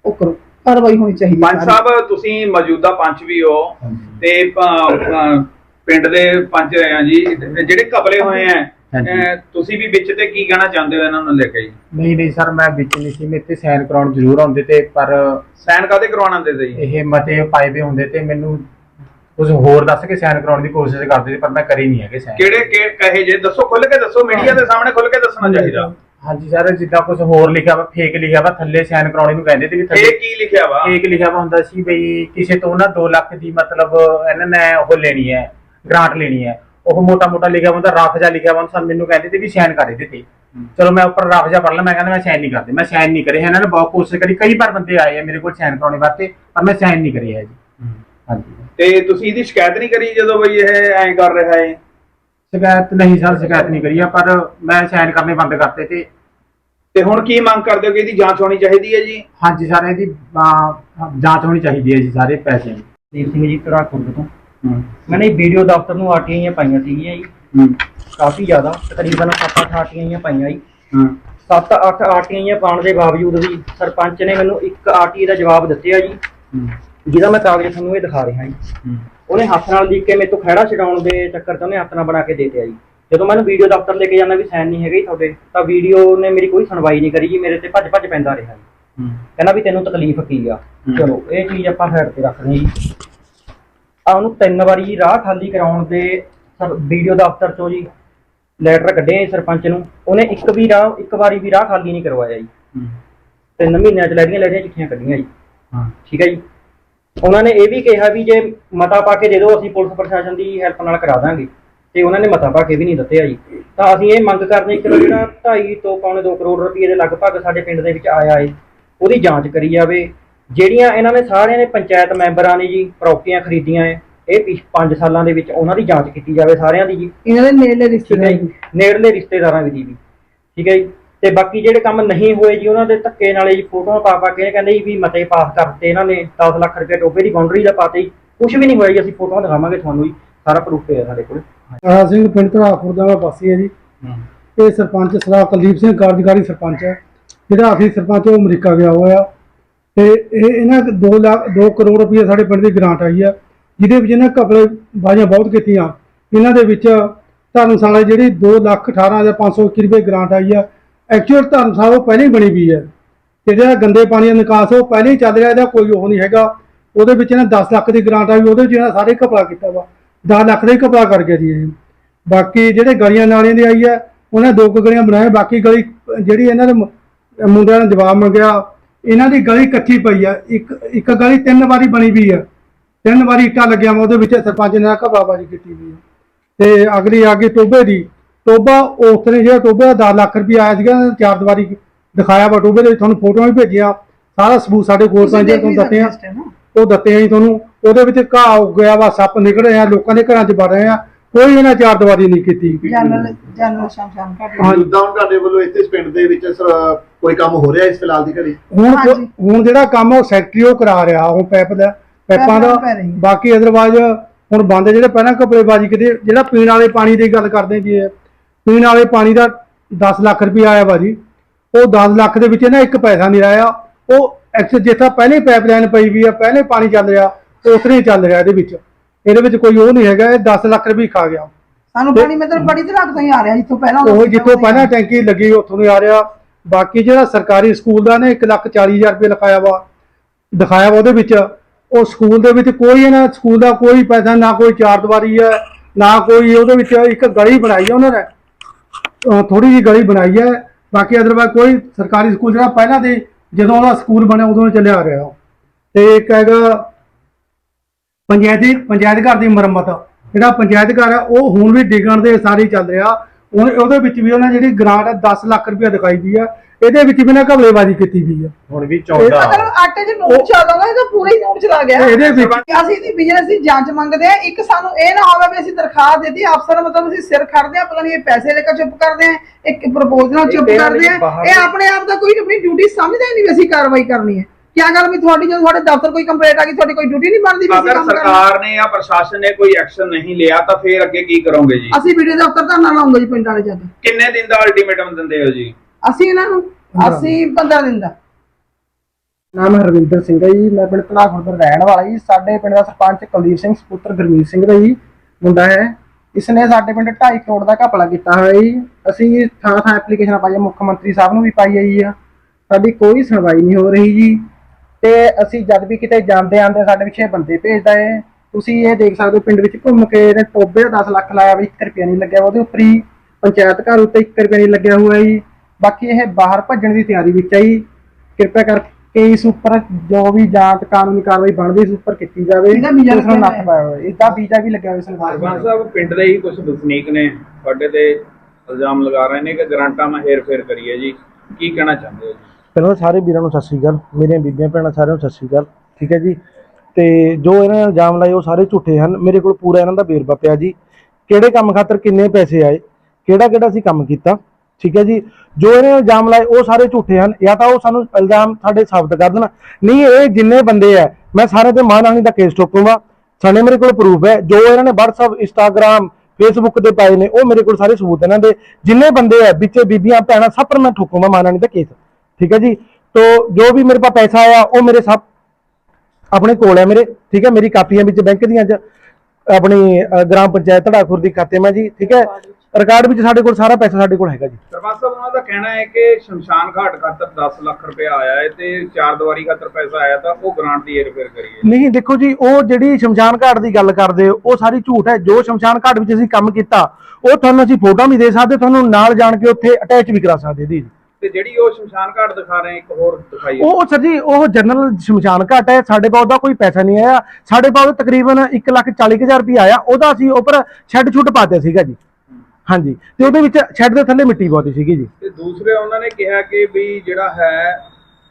ਉਹ ਕਰੋ। ਕਾਰਵਾਈ ਹੋਣੀ ਚਾਹੀਦੀ ਹੈ
ਪੰਚ ਸਾਹਿਬ ਤੁਸੀਂ ਮੌਜੂਦਾ ਪੰਚ ਵੀ ਹੋ ਤੇ ਪਿੰਡ ਦੇ ਪੰਚ ਆ ਜੀ ਤੇ ਜਿਹੜੇ ਘਪਲੇ ਹੋਏ ਆ
ਹਾਂਜੀ।
ਅਹ ਤੁਸੀਂ ਵੀ ਵਿੱਚ ਤੇ ਕੀ ਕਹਿਣਾ ਚਾਹੁੰਦੇ ਹੋ ਇਹਨਾਂ ਨੂੰ ਲੈ ਕੇ ਜੀ?
ਨਹੀਂ ਨਹੀਂ ਸਰ ਮੈਂ ਵਿੱਚ ਨਹੀਂ ਸੀ ਮੇਰੇ ਤੇ ਸਾਈਨ ਕਰਾਉਣ ਜ਼ਰੂਰ ਆਉਂਦੇ ਤੇ ਪਰ
ਸਾਈਨ ਕਾਦੇ ਕਰਵਾਉਣਾ ਦੇ ਜੀ
ਇਹ ਮਤੇ ਪਾਏ ਵੇ ਹੁੰਦੇ ਤੇ ਮੈਨੂੰ ਕੁਝ ਹੋਰ ਦੱਸ ਕੇ ਸਾਈਨ ਕਰਾਉਣ ਦੀ ਕੋਸ਼ਿਸ਼ ਕਰਦੇ ਤੇ ਪਰ ਮੈਂ ਕਰੀ ਨਹੀਂ ਹੈਗੇ ਸਾਈਨ।
ਕਿਹੜੇ ਕਿ ਕਹੇ ਜੇ ਦੱਸੋ ਖੁੱਲ ਕੇ ਦੱਸੋ ਮੀਡੀਆ ਦੇ ਸਾਹਮਣੇ ਖੁੱਲ ਕੇ ਦੱਸਣਾ ਚਾਹੀਦਾ।
ਹਾਂਜੀ ਸਰ ਜਿੱਦਾਂ ਕੁਝ ਹੋਰ ਲਿਖਿਆ ਵਾ ਫੇਕ ਲਿਖਿਆ ਵਾ ਥੱਲੇ ਸਾਈਨ ਕਰਾਉਣੇ ਨੂੰ ਕਹਿੰਦੇ ਤੇ ਵੀ
ਇਹ
ਥੱਲੇ
ਕੀ ਲਿਖਿਆ ਵਾ?
ਫੇਕ ਲਿਖਿਆ ਵਾ ਹੁੰਦਾ ਸੀ ਬਈ ਕਿਸੇ ਤੋਂ ਨਾ 2 ਲੱਖ ਦੀ ਮਤਲਬ ਇਹਨਾਂ ਨੇ ਉਹ ਲੈਣੀ ਹੈ। ਗ੍ਰਾਂਟ ਲੈਣੀ ਹੈ। ਉਹ ਮੋਟਾ ਮੋਟਾ ਲਿਖਿਆ ਹੁੰਦਾ ਰਫ ਜਿਹਾ ਲਿਖਿਆ ਵਾ ਸਰ ਮੈਨੂੰ ਕਹਿੰਦੇ ਤੇ ਵੀ ਸਾਈਨ ਕਰ ਇਹਦੇ ਤੇ ਚਲੋ ਮੈਂ ਉੱਪਰ ਰਫ ਜਿਹਾ ਪੜ ਲਿਆ ਮੈਂ ਕਹਿੰਦਾ ਮੈਂ ਸਾਈਨ ਨਹੀਂ ਕਰਦੇ। ਮੈਂ ਸਾਈਨ ਨਹੀਂ ਕਰੇ ਇਹਨਾਂ ਨੇ ਬਹੁਤ ਕੋਸ਼ਿਸ਼ ਕਰੀ। ਕਈ ਵਾਰ ਬੰਦੇ ਆਏ ਆ ਮੇਰੇ ਕੋਲ ਸਾਈਨ ਕਰਾਉਣੇ ਵਾਸਤੇ ਪਰ ਮੈਂ ਸਾਈਨ ਨਹੀਂ ਕਰੇ ਹੈ। ਜੀ ਹਾਂਜੀ।
ਤੇ ਤੁਸੀਂ ਇਹਦੀ ਸ਼ਿਕਾਇਤ ਨਹੀਂ ਕਰੀ ਜਦੋਂ ਬਈ ਇਹ ਐਂ ਕਰ ਰਿਹਾ ਹੈ
ਸ਼ਿਕਾਇਤ ਨਹੀਂ ਸਰ ਸ਼ਿਕਾਇਤ ਨਹੀਂ ਕਰੀ ਆ ਪਰ ਮੈਂ ਸਾਈਨ ਕਰਨੇ ਬੰਦ ਕਰਤੇ ਤੇ
ਤੇ ਹੁਣ ਕੀ ਮੰਗ ਕਰਦੇ ਹੋ ਕਿ ਇਹਦੀ ਜਾਂਚ ਹੋਣੀ ਚਾਹੀਦੀ ਹੈ ਜੀ?
ਹਾਂਜੀ ਸਰ ਇਹਦੀ ਅਹ, ਜਾਂਚ ਹੋਣੀ ਚਾਹੀਦੀ ਹੈ ਜੀ ਸਾਰੇ ਪੈਸੇ। ਦੀ
ਦੀਪ ਸਿੰਘ ਜੀ ਤਰਾ ਖੁਰਦ ਤੋਂ। ਮੈंने ਵੀਡੀਓ ਦਫ਼ਤਰ ਨੂੰ ਆਰਟੀਆਈਆਂ ਪਾਈਆਂ ਸੀਗੀਆਂ ਜੀ। ਕਾਫੀ ਜ਼ਿਆਦਾ ਤਕਰੀਬਨ 7-8 ਆਰਟੀਆਈਆਂ ਪਾਈਆਂ ਜੀ। 7-8 ਆਰਟੀਆਈਆਂ ਪਾਉਣ ਦੇ ਬਾਵਜੂਦ ਵੀ ਸਰਪੰਚ ਨੇ ਮੈਨੂੰ ਇੱਕ ਆਰਟੀ ਦਾ ਜਵਾਬ ਦਿੱਤਾ ਜੀ। ਜਿਹਦਾ ਮੈਂ ਕਾਗਜ਼ ਤੁਹਾਨੂੰ ਇਹ ਦਿਖਾ ਰਿਹਾ ਜੀ। ਉਹਨੇ ਹੱਥ ਨਾਲ ਲਿਖ ਕੇ ਮੇਰੇ ਤੋਂ ਖਹਿੜਾ ਛਡਾਉਣ ਦੇ ਚੱਕਰ 'ਚ ਉਹਨੇ ਹੱਥ ਨਾਲ ਬਣਾ ਕੇ ਦੇ ਦਿੱਤਾ ਜੀ। ਜਦੋਂ ਮੈਨੂੰ ਵੀਡੀਓ ਦਫ਼ਤਰ ਲੈ ਕੇ ਜਾਂਦਾ ਵੀ ਸਾਈਨ ਨਹੀਂ ਹੈਗੇ ਜੀ ਤੁਹਾਡੇ ਤਾਂ ਵੀਡੀਓ ਨੇ ਮੇਰੀ ਕੋਈ ਸੁਣਵਾਈ ਨਹੀਂ ਕਰੀ ਜੀ ਮੇਰੇ ਤੇ ਭੱਜ ਭੱਜ ਪੈਂਦਾ ਰਿਹਾ ਜੀ। ਕਹਿੰਦਾ ਵੀ ਤੈਨੂੰ ਤਕਲੀਫ ਕੀ ਆ? ਚਲੋ ਇਹ ਚੀਜ਼ ਆਪਾਂ ਸਾਈਡ ਤੇ ਰੱਖਦੇ ਹਾਂ ਜੀ। ਆ ਉਹਨੂੰ ਤਿੰਨ ਵਾਰੀ ਰਾਹ ਖਾਲੀ ਕਰਾਉਣ ਦੇ ਵੀਡੀਓ ਦਫ਼ਤਰ ਚੋਂ ਜੀ ਲੈਟਰ ਕੱਢੇ ਸਰਪੰਚ ਨੂੰ। ਉਹਨੇ ਇੱਕ ਵੀ ਰਾਹ ਇੱਕ ਵਾਰੀ ਵੀ ਰਾਹ ਖਾਲੀ ਨਹੀਂ ਕਰਵਾਇਆ ਜੀ। ਤਿੰਨ ਮਹੀਨਿਆਂ ਚ ਲੈੜੀਆਂ ਲੈੜੀਆਂ ਚਿੱਠੀਆਂ ਕੱਢੀਆਂ ਜੀ। ਠੀਕ ਹੈ ਜੀ। ਉਹਨਾਂ ਨੇ ਇਹ ਵੀ ਕਿਹਾ ਵੀ ਜੇ ਮਤਾ ਪਾ ਕੇ ਦੇ ਦਿਓ ਅਸੀਂ ਪੁਲਿਸ ਪ੍ਰਸ਼ਾਸਨ ਦੀ ਹੈਲਪ ਨਾਲ ਕਰਾ ਦਾਂਗੇ। ਤੇ ਉਹਨਾਂ ਨੇ ਮਤਾ ਪਾ ਕੇ ਵੀ ਨਹੀਂ ਦਿੱਤੇ ਆ ਜੀ। ਤਾਂ ਅਸੀਂ ਇਹ ਮੰਗ ਕਰਦੇ ਇੱਕ ਜਿਹੜਾ 2.5 ਤੋਂ ਪੌਣੇ 2 ਕਰੋੜ ਰੁਪਏ ਦੇ ਲਗਭਗ ਸਾਡੇ ਪਿੰਡ ਦੇ ਵਿੱਚ ਆਇਆ ਏ ਉਹਦੀ ਜਾਂਚ ਕਰੀ ਜਾਵੇ। ਜਿਹੜੀਆਂ ਇਹਨਾਂ ਨੇ ਸਾਰਿਆਂ ਨੇ ਪੰਚਾਇਤ ਮੈਂਬਰਾਂ ਨੇ ਜੀ ਪ੍ਰਾਪਰਟੀਆਂ ਖਰੀਦੀਆਂ ਏ ਇਹ ਪਿਛ 5 ਸਾਲਾਂ ਦੇ ਵਿੱਚ ਉਹਨਾਂ ਦੀ ਜਾਂਚ ਕੀਤੀ ਜਾਵੇ ਸਾਰਿਆਂ ਦੀ ਜੀ।
ਇਹਨਾਂ ਦੇ ਨੇੜੇ
ਠੀਕ ਹੈ
ਰਿਸ਼ਤੇਦਾਰ
ਜੀ ਨੇੜਲੇ ਰਿਸ਼ਤੇਦਾਰਾਂ ਦੀ ਵੀ ਠੀਕ ਹੈ ਜੀ ਤੇ ਬਾਕੀ ਜਿਹੜੇ ਕੰਮ ਨਹੀਂ ਹੋਏ ਜੀ ਉਹਨਾਂ ਦੇ ਧੱਕੇ ਨਾਲੇ ਜੀ ਫੋਟੋਆਂ ਪਾ ਪਾ ਕੇ ਕਹਿੰਦੇ ਜੀ ਵੀ ਮਤੇ ਪਾਸ ਕਰਤੇ ਇਹਨਾਂ ਨੇ 10 ਲੱਖ ਰੁਪਏ ਟੋਪੇ ਦੀ ਬਾਉਂਡਰੀ ਦਾ ਪਾਤੇ ਕੁਝ ਵੀ ਨਹੀਂ ਹੋਇਆ ਜੀ ਅਸੀਂ ਫੋਟੋਆਂ ਦਿਖਾਵਾਂਗੇ ਤੁਹਾਨੂੰ ਜੀ ਸਾਰਾ ਪ੍ਰੂਫ ਹੈ ਸਾਡੇ ਕੋਲ।
ਆਲਾ ਸਿੰਘ ਪਿੰਡ ਧਰਾਪੁਰ ਦਾ ਵਾਸੀ ਹੈ ਜੀ। ਇਹ ਸਰਪੰਚ ਸਰਦਾਰ ਕੁਲਦੀਪ ਸਿੰਘ ਕਾਰਜਕਾਰੀ ਸਰਪੰਚ ਹੈ। ਜਿਹੜਾ ਅਸੀਂ ਸਰਪੰਚ ਉਹ ਅਮਰੀਕਾ ਗਿਆ ਹੋਇਆ। ਤੇ ਇਹ ਇਹਨਾਂ 2 ਲੱਖ 2 ਕਰੋੜ ਰੁਪਏ ਸਾਡੇ ਪਿੰਡ ਦੀ ਗ੍ਰਾਂਟ ਆਈ ਹੈ ਜਿਹਦੇ ਵਿੱਚ ਇਹਨਾਂ ਕਪੜੇ ਬਾਜ਼ੀਆਂ ਬਹੁਤ ਕੀਤੀਆਂ। ਇਹਨਾਂ ਦੇ ਵਿੱਚ ਧਰਮਸ਼ਾਲਾ ਜਿਹੜੀ 2 ਲੱਖ 18521 ਰੁਪਏ ਗ੍ਰਾਂਟ ਆਈ ਹੈ ਐਕਚੁਅਲ ਧਰਮਸ਼ਾਲਾ ਉਹ ਪਹਿਲਾਂ ਹੀ ਬਣੀ ਵੀ ਹੈ ਤੇ ਜਿਹੜਾ ਗੰਦੇ ਪਾਣੀ ਦਾ ਨਿਕਾਸ ਉਹ ਪਹਿਲਾਂ ਹੀ ਚੱਲ ਰਿਹਾ, ਇਹਦਾ ਕੋਈ ਉਹ ਨਹੀਂ ਹੈਗਾ। ਉਹਦੇ ਵਿੱਚ ਇਹਨਾਂ 10 ਲੱਖ ਦੀ ਗ੍ਰਾਂਟ ਆਈ, ਉਹਦੇ ਵਿੱਚ ਇਹਨਾਂ ਸਾਰੇ ਘਪਲਾ ਕੀਤਾ ਵਾ। 10 ਲੱਖ ਦਾ ਹੀ ਘਪਲਾ ਕਰ ਗਿਆ ਜੀ ਇਹ। ਬਾਕੀ ਜਿਹੜੇ ਗਲੀਆਂ ਨਾਲੀਆਂ ਦੀ ਆਈ ਹੈ ਉਹਨਾਂ ਦੋ ਕੁ ਗਲੀਆਂ ਬਣਾਏ ਬਾਕੀ ਗਲੀ ਜਿਹੜੀ ਇਹਨਾਂ ਦੇ ਮੁੰਡਿਆਂ ਨੇ ਜਵਾਬ ਮੰਗਿਆ ਇਹਨਾਂ ਦੀ ਗਲੀ ਕੱਚੀ ਪਈ ਆ। ਇੱਕ ਇੱਕ ਗਲੀ ਤਿੰਨ ਵਾਰੀ ਬਣੀ ਵੀ ਆ। ਤਿੰਨ ਵਾਰੀ ਇੱਟਾਂ ਲੱਗਿਆ ਵਾ ਉਹਦੇ ਵਿੱਚ ਸਰਪੰਚ ਨੇ ਘਪਲਾਬਾਜ਼ੀ ਕੀਤੀ ਵੀ ਆ। ਤੇ ਅਗਲੀ ਆ ਗਈ ਟੋਬੇ ਦੀ। ਟੋਬਾ ਉਸ ਨੇ ਜਿਹੜਾ ਟੋਬੇ ਦਾ 10 ਲੱਖ ਰੁਪਏ ਆਇਆ ਸੀਗਾ ਇਹਨਾਂ ਨੇ ਚਾਰ ਦੀਵਾਰੀ ਦਿਖਾਇਆ ਵਾ ਟੋਬੇ ਦੇ ਵਿੱਚ ਤੁਹਾਨੂੰ ਫੋਟੋਆਂ ਵੀ ਭੇਜੀਆਂ। ਸਾਰਾ ਸਬੂਤ ਸਾਡੇ ਕੋਲ ਤਾਂ ਜੇ ਤੁਹਾਨੂੰ ਦਿੱਤੇ ਆ। ਉਹ ਦਿੱਤੇ ਆ ਜੀ ਤੁਹਾਨੂੰ। ਉਹਦੇ ਵਿੱਚ ਘਾਹ ਉੱਗ ਗਿਆ ਵਾ ਸੱਪ ਨਿਕਲ ਰਹੇ ਆ ਲੋਕਾਂ ਦੇ ਘਰਾਂ 'ਚ ਵੜ ਰਹੇ ਆ। ਕੋਈ ਇਹਨਾਂ ਚਾਰ ਦੀਵਾਰੀ ਨਹੀਂ ਕੀਤੀ
ਜਨਰਲ ਜਨਰਲ ਸ਼ਮਸ਼ਾਨ ਘਾਟ
ਹਾਂਜੀ।
ਜਿੱਦਾਂ ਹੁਣ ਤੁਹਾਡੇ ਵੱਲੋਂ ਇੱਥੇ ਪਿੰਡ ਦੇ ਵਿੱਚ ਸਰ ਕੋਈ ਕੰਮ ਹੋ ਰਿਹਾ ਇਸ ਫਿਲਹਾਲ ਦੀ ਘੜੀ
ਹੁਣ
ਹਾਂਜੀ।
ਹੁਣ ਜਿਹੜਾ ਕੰਮ ਉਹ ਸੈਕਟਰੀ ਉਹ ਕਰਾ ਰਿਹਾ ਉਹ ਪੈਪ ਦਾ ਪੈਪਾਂ ਦਾ
ਪੈ ਰਹੀ।
ਬਾਕੀ ਅਦਰਵਾਇਜ਼ ਹੁਣ ਬੰਦ ਜਿਹੜੇ ਪਹਿਲਾਂ ਕਪੜੇਬਾਜੀ ਕਿਤੇ ਜਿਹੜਾ ਪੀਣ ਵਾਲੇ ਪਾਣੀ ਦੀ ਗੱਲ ਕਰਦੇ ਜੀ ਇਹ, ਪੀਣ ਵਾਲੇ ਪਾਣੀ ਦਾ 10 ਲੱਖ ਰੁਪਏ ਆਇਆ ਬਾਜੀ ਉਹ 10 ਲੱਖ ਦੇ ਵਿੱਚ ਨਾ ਇੱਕ ਪੈਸਾ ਨਹੀਂ ਆਇਆ ਉਹ ਐਕਸ ਜਿੱਥਾ ਪਹਿਲੇ ਪਾਈਪਲਾਈਨ ਪਈ ਵੀ ਆ ਪਹਿਲੇ ਪਾਣੀ ਚੱਲ ਰਿਹਾ ਉਸ ਤਰ੍ਹਾਂ ਹੀ ਚੱਲ ਰਿਹਾ ਇਹਦੇ ਵਿੱਚ ਇਹਦੇ ਵਿੱਚ ਕੋਈ ਉਹ ਨਹੀਂ ਹੈਗਾ ਇਹ 10 ਲੱਖ ਰੁਪਏ ਖਾ ਗਿਆ।
ਸਾਨੂੰ ਪਾਣੀ ਮਤਲਬ ਬੜੀ ਤਰ੍ਹਾਂ ਤੋਂ ਹੀ ਆ ਰਿਹਾ ਜਿੱਥੋਂ ਪਹਿਲਾਂ
ਉਹ ਜਿੱਥੋਂ ਪਹਿਲਾਂ ਟੈਂਕੀ ਲੱਗੀ ਉੱਥੋਂ ਨਹੀਂ ਆ ਰਿਹਾ। ਬਾਕੀ ਜਿਹੜਾ ਸਰਕਾਰੀ ਸਕੂਲ ਦਾ ਨੇ 1 ਲੱਖ 40 ਹਜ਼ਾਰ ਰੁਪਏ ਲਿਖਾਇਆ ਵਾ ਦਿਖਾਇਆ ਵਾ ਉਹਦੇ ਵਿੱਚ। ਉਹ ਸਕੂਲ ਦੇ ਵਿੱਚ ਕੋਈ ਇਹਨਾਂ ਸਕੂਲ ਦਾ ਕੋਈ ਪੈਸਾ ਨਾ ਕੋਈ ਚਾਰ ਦੀਵਾਰੀ ਹੈ ਨਾ ਕੋਈ ਉਹਦੇ ਵਿੱਚ ਇੱਕ ਗਲੀ ਬਣਾਈ ਹੈ ਉਹਨਾਂ ਨੇ। ਥੋੜੀ ਜਿਹੀ ਗਲੀ ਬਣਾਈ ਹੈ। ਬਾਕੀ ਅਦਰਵਾਇਜ਼ ਕੋਈ ਸਰਕਾਰੀ ਸਕੂਲ ਜਿਹੜਾ ਪਹਿਲਾਂ ਦੇ ਜਦੋਂ ਉਹਦਾ ਸਕੂਲ ਬਣਿਆ ਉਦੋਂ ਚੱਲਿਆ ਆ ਰਿਹਾ। ਤੇ ਇੱਕ ਹੈਗਾ ਪੰਚਾਇਤੀ ਪੰਚਾਇਤ ਘਰ ਦੀ ਮੁਰੰਮਤ। ਜਿਹੜਾ ਪੰਚਾਇਤ ਘਰ ਹੈ ਉਹ ਹੁਣ ਵੀ ਡਿੱਗਣ ਦੇ ਸਾਰੇ ਚੱਲ ਰਿਹਾ। ਉਹਦੇ ਵਿੱਚ ਵੀ ਉਹਨਾਂ ਜਿਹੜੀ ਗ੍ਰਾਂਟ ਹੈ 10 ਲੱਖ ਰੁਪਏ ਦਿਖਾਈ ਗਈ ਆ। ਇਹਦੇ ਵਿੱਚ ਵੀ ਨਾ ਘਬਲੇਬਾਜ਼ੀ ਕੀਤੀ ਗਈ ਆ।
ਹੁਣ ਵੀ ਚਾਹੁੰਦਾ।
ਮਤਲਬ ਆਟੇ 'ਚ ਨੂਨ ਚੱਲਦਾ ਇਹ ਤਾਂ ਪੂਰਾ ਹੀ ਨੂਨ ਚਲਾ ਗਿਆ।
ਇਹਦੇ ਵਿੱਚ
ਅਸੀਂ ਦੀ ਬਿਜ਼ਨਸ ਦੀ ਜਾਂਚ ਮੰਗਦੇ ਆ ਇੱਕ ਸਾਨੂੰ ਇਹ ਨਾ ਹੋਵੇ ਵੀ ਅਸੀਂ ਦਰਖਾਸਤ ਦਿੱਤੀ ਅਫਸਰ ਮਤਲਬ ਅਸੀਂ ਸਿਰ ਖੜਦੇ ਆ ਪਤਾ ਨਹੀਂ ਇਹ ਪੈਸੇ ਲੈ ਕੇ ਚੁੱਪ ਕਰਦੇ ਆ ਇੱਕ ਪ੍ਰਪੋਜ਼ਲ ਚੁੱਪ ਕਰਦੇ
ਦੀ
ਆ। ਇਹ ਆਪਣੇ ਆਪ ਦਾ ਕੋਈ ਆਪਣੀ ਡਿਊਟੀ ਸਮਝਦਾ ਨਹੀਂ ਵੀ ਅਸੀਂ ਕਾਰਵਾਈ ਕਰਨੀ ਹੈ। ਕੀ ਗੱਲ ਵੀ ਤੁਹਾਡੀ ਜਦੋਂ ਤੁਹਾਡੇ ਦਫ਼ਤਰ ਕੋਈ ਕੰਪਲੇਂਟ ਆ ਗਈ ਤੁਹਾਡੀ ਕੋਈ ਡਿਊਟੀ ਨਹੀਂ ਬਣਦੀ ਵੀ ਅਸੀਂ
ਅਗਰ
ਕੰਮ ਕਰਨਾ
ਸਰਕਾਰ ਨੇ ਜਾਂ ਪ੍ਰਸ਼ਾਸਨ ਨੇ ਕੋਈ ਐਕਸ਼ਨ ਨਹੀਂ ਲਿਆ ਤਾਂ ਫਿਰ ਅੱਗੇ ਕੀ ਕਰੋਗੇ ਜੀ?
ਅਸੀਂ ਵੀਡੀਓ ਦੇ ਦਫ਼ਤਰ ਧਰਨਾ ਲਾਉਂਗੇ ਜੀ ਪਿੰਡ ਵਾਲੇ ਜਦ
ਕਿੰਨੇ ਦਿਨ ਦਾ ਅਲਟੀਮੇਟਮ ਦਿੰਦੇ ਹੋ ਜੀ?
ਅਸੀਂ ਇਹਨਾਂ ਨੂੰ ਅਸੀਂ 15 ਦਿਨ ਦਾ।
ਨਾਮ ਹਰਵਿੰਦਰ ਸਿੰਘ ਹੈ ਜੀ ਮੈਂ ਪਿੰਡ ਧਨਾਖੁਰ ਦਾ ਰਹਿਣ ਵਾਲਾ ਜੀ ਸਾਡੇ ਪਿੰਡ ਦਾ ਸਰਪੰਚ ਕੁਲਦੀਪ ਸਿੰਘ ਸੁਪੁੱਤਰ ਗੁਰਮੀਤ ਸਿੰਘ ਦਾ ਜੀ ਮੁੰਡਾ ਹੈ। ਇਸ ਨੇ ਸਾਡੇ ਪਿੰਡ 2.5 ਕਰੋੜ ਦਾ ਘਪਲਾ ਕੀਤਾ ਹੋਇਆ ਜੀ। ਅਸੀਂ ਥਾਂ ਥਾਂ ਐਪਲੀਕੇਸ਼ਨ ਪਾਈ ਹੈ ਮੁੱਖ ਮੰਤਰੀ ਸਾਹਿਬ ਨੂੰ ਵੀ ਪਾਈ ਹੈ ਜੀ ਸਾਡੀ ਕੋਈ ਸੁਣਵਾਈ ਨਹੀਂ ਹੋ ਰਹੀ ਜੀ। ਤੇ ਅਸੀਂ ਜਦ ਵੀ ਕਿਤੇ ਜਾਂਦੇ ਆਂਦੇ ਸਾਡੇ ਪਿੱਛੇ ਬੰਦੇ ਭੇਜਦਾ ਹੈ ਤੁਸੀਂ ਇਹ ਦੇਖ ਸਕਦੇ ਹੋ ਪਿੰਡ ਵਿੱਚ ਘੁੰਮ ਕੇ ਇਹਨੇ ਟੋਬੇ ਦਾ 10 ਲੱਖ ਲਾਇਆ ਵੀ 1 ਰੁਪਿਆ ਨਹੀਂ ਲੱਗਿਆ ਉਹਦੇ ਉੱਪਰ ਹੀ ਪੰਚਾਇਤ ਘਰ ਉੱਤੇ 1 ਰੁਪਿਆ ਨਹੀਂ ਲੱਗਿਆ ਹੋਇਆ ਜੀ। ਬਾਕੀ ਇਹ ਬਾਹਰ ਭੱਜਣ ਦੀ ਤਿਆਰੀ ਵਿੱਚ ਹੈ ਜੀ। ਕਿਰਪਾ ਕਰਕੇ ਇਸ ਉੱਪਰ ਜੋ ਵੀ ਜਾਂਚ ਕਾਨੂੰਨੀ ਕਾਰਵਾਈ ਬਣਦੀ ਇਸ ਉੱਪਰ ਕੀਤੀ ਜਾਵੇ।
ਇਹਦਾ ਵੀਜ਼ਾ ਲੱਗਿਆ
ਨੱਥ ਪਾਇਆ ਹੋਇਆ ਇਹਦਾ ਵੀਜ਼ਾ ਵੀ ਲੱਗਿਆ ਹੋਇਆ ਸਰਕਾਰ
ਸਰਪੰਚ ਸਾਹਿਬ ਪਿੰਡ ਦੇ ਹੀ ਕੁਝ ਵਸਨੀਕ ਨੇ। ਤੁਹਾਡੇ ਤੇ ਇਲਜ਼ਾਮ ਲਗਾ ਰਹੇ ਨੇ ਕਿ ਗ੍ਰਾਂਟਾਂ ਮੈਂ ਹੇਰ ਫੇਰ ਕਰੀ ਹੈ ਜੀ। ਕੀ ਕਹਿਣਾ ਚਾਹੁੰਦੇ ਹੋ ਜੀ?
ਪਹਿਲਾਂ ਸਾਰੇ ਵੀਰਾਂ ਨੂੰ ਸਤਿ ਸ਼੍ਰੀ ਅਕਾਲ। ਮੇਰੀਆਂ ਬੀਬੀਆਂ ਭੈਣਾਂ ਸਾਰਿਆਂ ਨੂੰ ਸਤਿ ਸ਼੍ਰੀ ਅਕਾਲ, ਠੀਕ ਹੈ ਜੀ? ਤੇ ਜੋ ਇਹਨਾਂ ਨੇ ਇਲਜ਼ਾਮ ਲਾਏ ਉਹ ਸਾਰੇ ਝੂਠੇ ਹਨ। ਮੇਰੇ ਕੋਲ ਪੂਰਾ ਇਹਨਾਂ ਦਾ ਵੇਰਵਾ ਪਿਆ ਜੀ। ਕਿਹੜੇ ਕੰਮ ਖਾਤਰ ਕਿੰਨੇ ਪੈਸੇ ਆਏ ਕਿਹੜਾ ਕਿਹੜਾ ਅਸੀਂ ਕੰਮ ਕੀਤਾ, ਠੀਕ ਹੈ ਜੀ? ਜੋ ਇਹਨਾਂ ਨੇ ਇਲਜ਼ਾਮ ਲਾਏ ਉਹ ਸਾਰੇ ਝੂਠੇ ਹਨ। ਜਾਂ ਤਾਂ ਉਹ ਸਾਨੂੰ ਇਲਜ਼ਾਮ ਸਾਡੇ ਸਾਬਤ ਕਰ ਦੇਣ। ਨਹੀਂ, ਇਹ ਜਿੰਨੇ ਬੰਦੇ ਆ, ਮੈਂ ਸਾਰੇ ਤੇ ਮਾਨਹਾਨੀ ਦਾ ਕੇਸ ਠੋਕੂੰਗਾ ਸਾਡੇ ਮੇਰੇ ਕੋਲ ਪ੍ਰੂਫ ਹੈ। ਜੋ ਇਹਨਾਂ ਨੇ WhatsApp, Instagram, Facebook ਤੇ ਪਾਏ ਨੇ, ਉਹ ਮੇਰੇ ਕੋਲ ਸਾਰੇ ਸਬੂਤ ਇਹਨਾਂ ਦੇ। ਜਿੰਨੇ ਬੰਦੇ ਆ, ਵਿੱਚੇ ਬੀਬੀਆਂ, ਭੈਣਾਂ, ਸਭ ਪਰ ਮੈਂ ਠੋਕੂਗਾ ਮਾਨਹਾਨੀ ਦਾ ਕੇਸ ਠੀਕ ਹੈ ਜੀ? ਤੋ ਜੋ ਵੀ ਮੇਰੇ ਪਾਸ ਪੈਸਾ ਆਇਆ ਉਹ ਮੇਰੇ ਸਭ ਆਪਣੇ ਕੋਲ ਹੈ ਮੇਰੇ ਠੀਕ ਹੈ? ਮੇਰੀ ਕਾਪੀਆਂ ਵਿੱਚ ਬੈਂਕ ਦੀਆਂ ਚ ਆਪਣੀ ਗ੍ਰਾਮ ਪੰਚਾਇਤ ਧੜਾਖੁਰ ਦੀ ਖਾਤੇ ਮੈਂ ਜੀ ਠੀਕ ਹੈ? ਰਿਕਾਰਡ ਵਿੱਚ ਸਾਡੇ ਕੋਲ ਸਾਰਾ ਪੈਸਾ ਸਾਡੇ ਕੋਲ ਹੈਗਾ ਜੀ।
ਸਰਪੰਚ ਸਾਹਿਬ ਉਹਨਾਂ ਦਾ ਕਹਿਣਾ ਹੈ ਕਿ ਸ਼ਮਸ਼ਾਨ ਘਾਟ ਖਾਤਰ 10 ਲੱਖ ਰੁਪਏ ਆਇਆ ਹੈ ਤੇ ਚਾਰ ਦੀਵਾਰੀ ਖਾਤਰ ਪੈਸਾ ਆਇਆ ਤਾਂ ਉਹ ਗ੍ਰਾਂਟ ਦੀ ਹੇਰ ਫੇਰ ਕਰੀ ਹੈ
ਨਹੀਂ ਦੇਖੋ ਜੀ ਉਹ ਜਿਹੜੀ ਸ਼ਮਸ਼ਾਨ ਘਾਟ ਦੀ ਗੱਲ ਕਰਦੇ ਹੋ ਉਹ ਸਾਰੀ ਝੂਠ ਹੈ। ਜੋ ਸ਼ਮਸ਼ਾਨ ਘਾਟ ਵਿੱਚ ਅਸੀਂ ਕੰਮ ਕੀਤਾ ਉਹ ਤੁਹਾਨੂੰ ਅਸੀਂ ਫੋਟੋਆਂ ਵੀ ਦੇ ਸਕਦੇ ਤੁਹਾਨੂੰ ਨਾਲ ਜਾਣ ਕੇ ਉੱਥੇ ਅਟੈਚ ਵੀ ਕਰਾ ਸਕਦੇ ਜੀ।
ਤੇ ਜਿਹੜੀ ਉਹ ਸ਼ਮਸ਼ਾਨ ਘਾਟ ਦਿਖਾ ਰਹੇ ਇੱਕ ਹੋਰ ਦਿਖਾਈ
ਉਹ ਸਰ ਜੀ ਉਹ ਜਨਰਲ ਸ਼ਮਸ਼ਾਨ ਘਾਟ ਹੈ ਸਾਡੇ ਕੋਲ ਉਹਦਾ ਕੋਈ ਪੈਸਾ ਨਹੀਂ ਆਇਆ। ਸਾਡੇ ਕੋਲ ਤਕਰੀਬਨ 140000 ਰੁਪਏ ਆਇਆ। ਉਹਦਾ ਅਸੀਂ ਉੱਪਰ ਸ਼ੈੱਡ ਛੁੱਟ ਪਾਤੇ ਸੀਗਾ ਜੀ। ਹਾਂਜੀ ਤੇ ਉਹਦੇ ਵਿੱਚ ਸ਼ੈੱਡ ਦੇ ਥੱਲੇ ਮਿੱਟੀ ਬਹੁਤੀ ਸੀਗੀ ਜੀ।
ਤੇ ਦੂਸਰੇ ਉਹਨਾਂ ਨੇ ਕਿਹਾ ਕਿ ਵੀ ਜਿਹੜਾ ਹੈ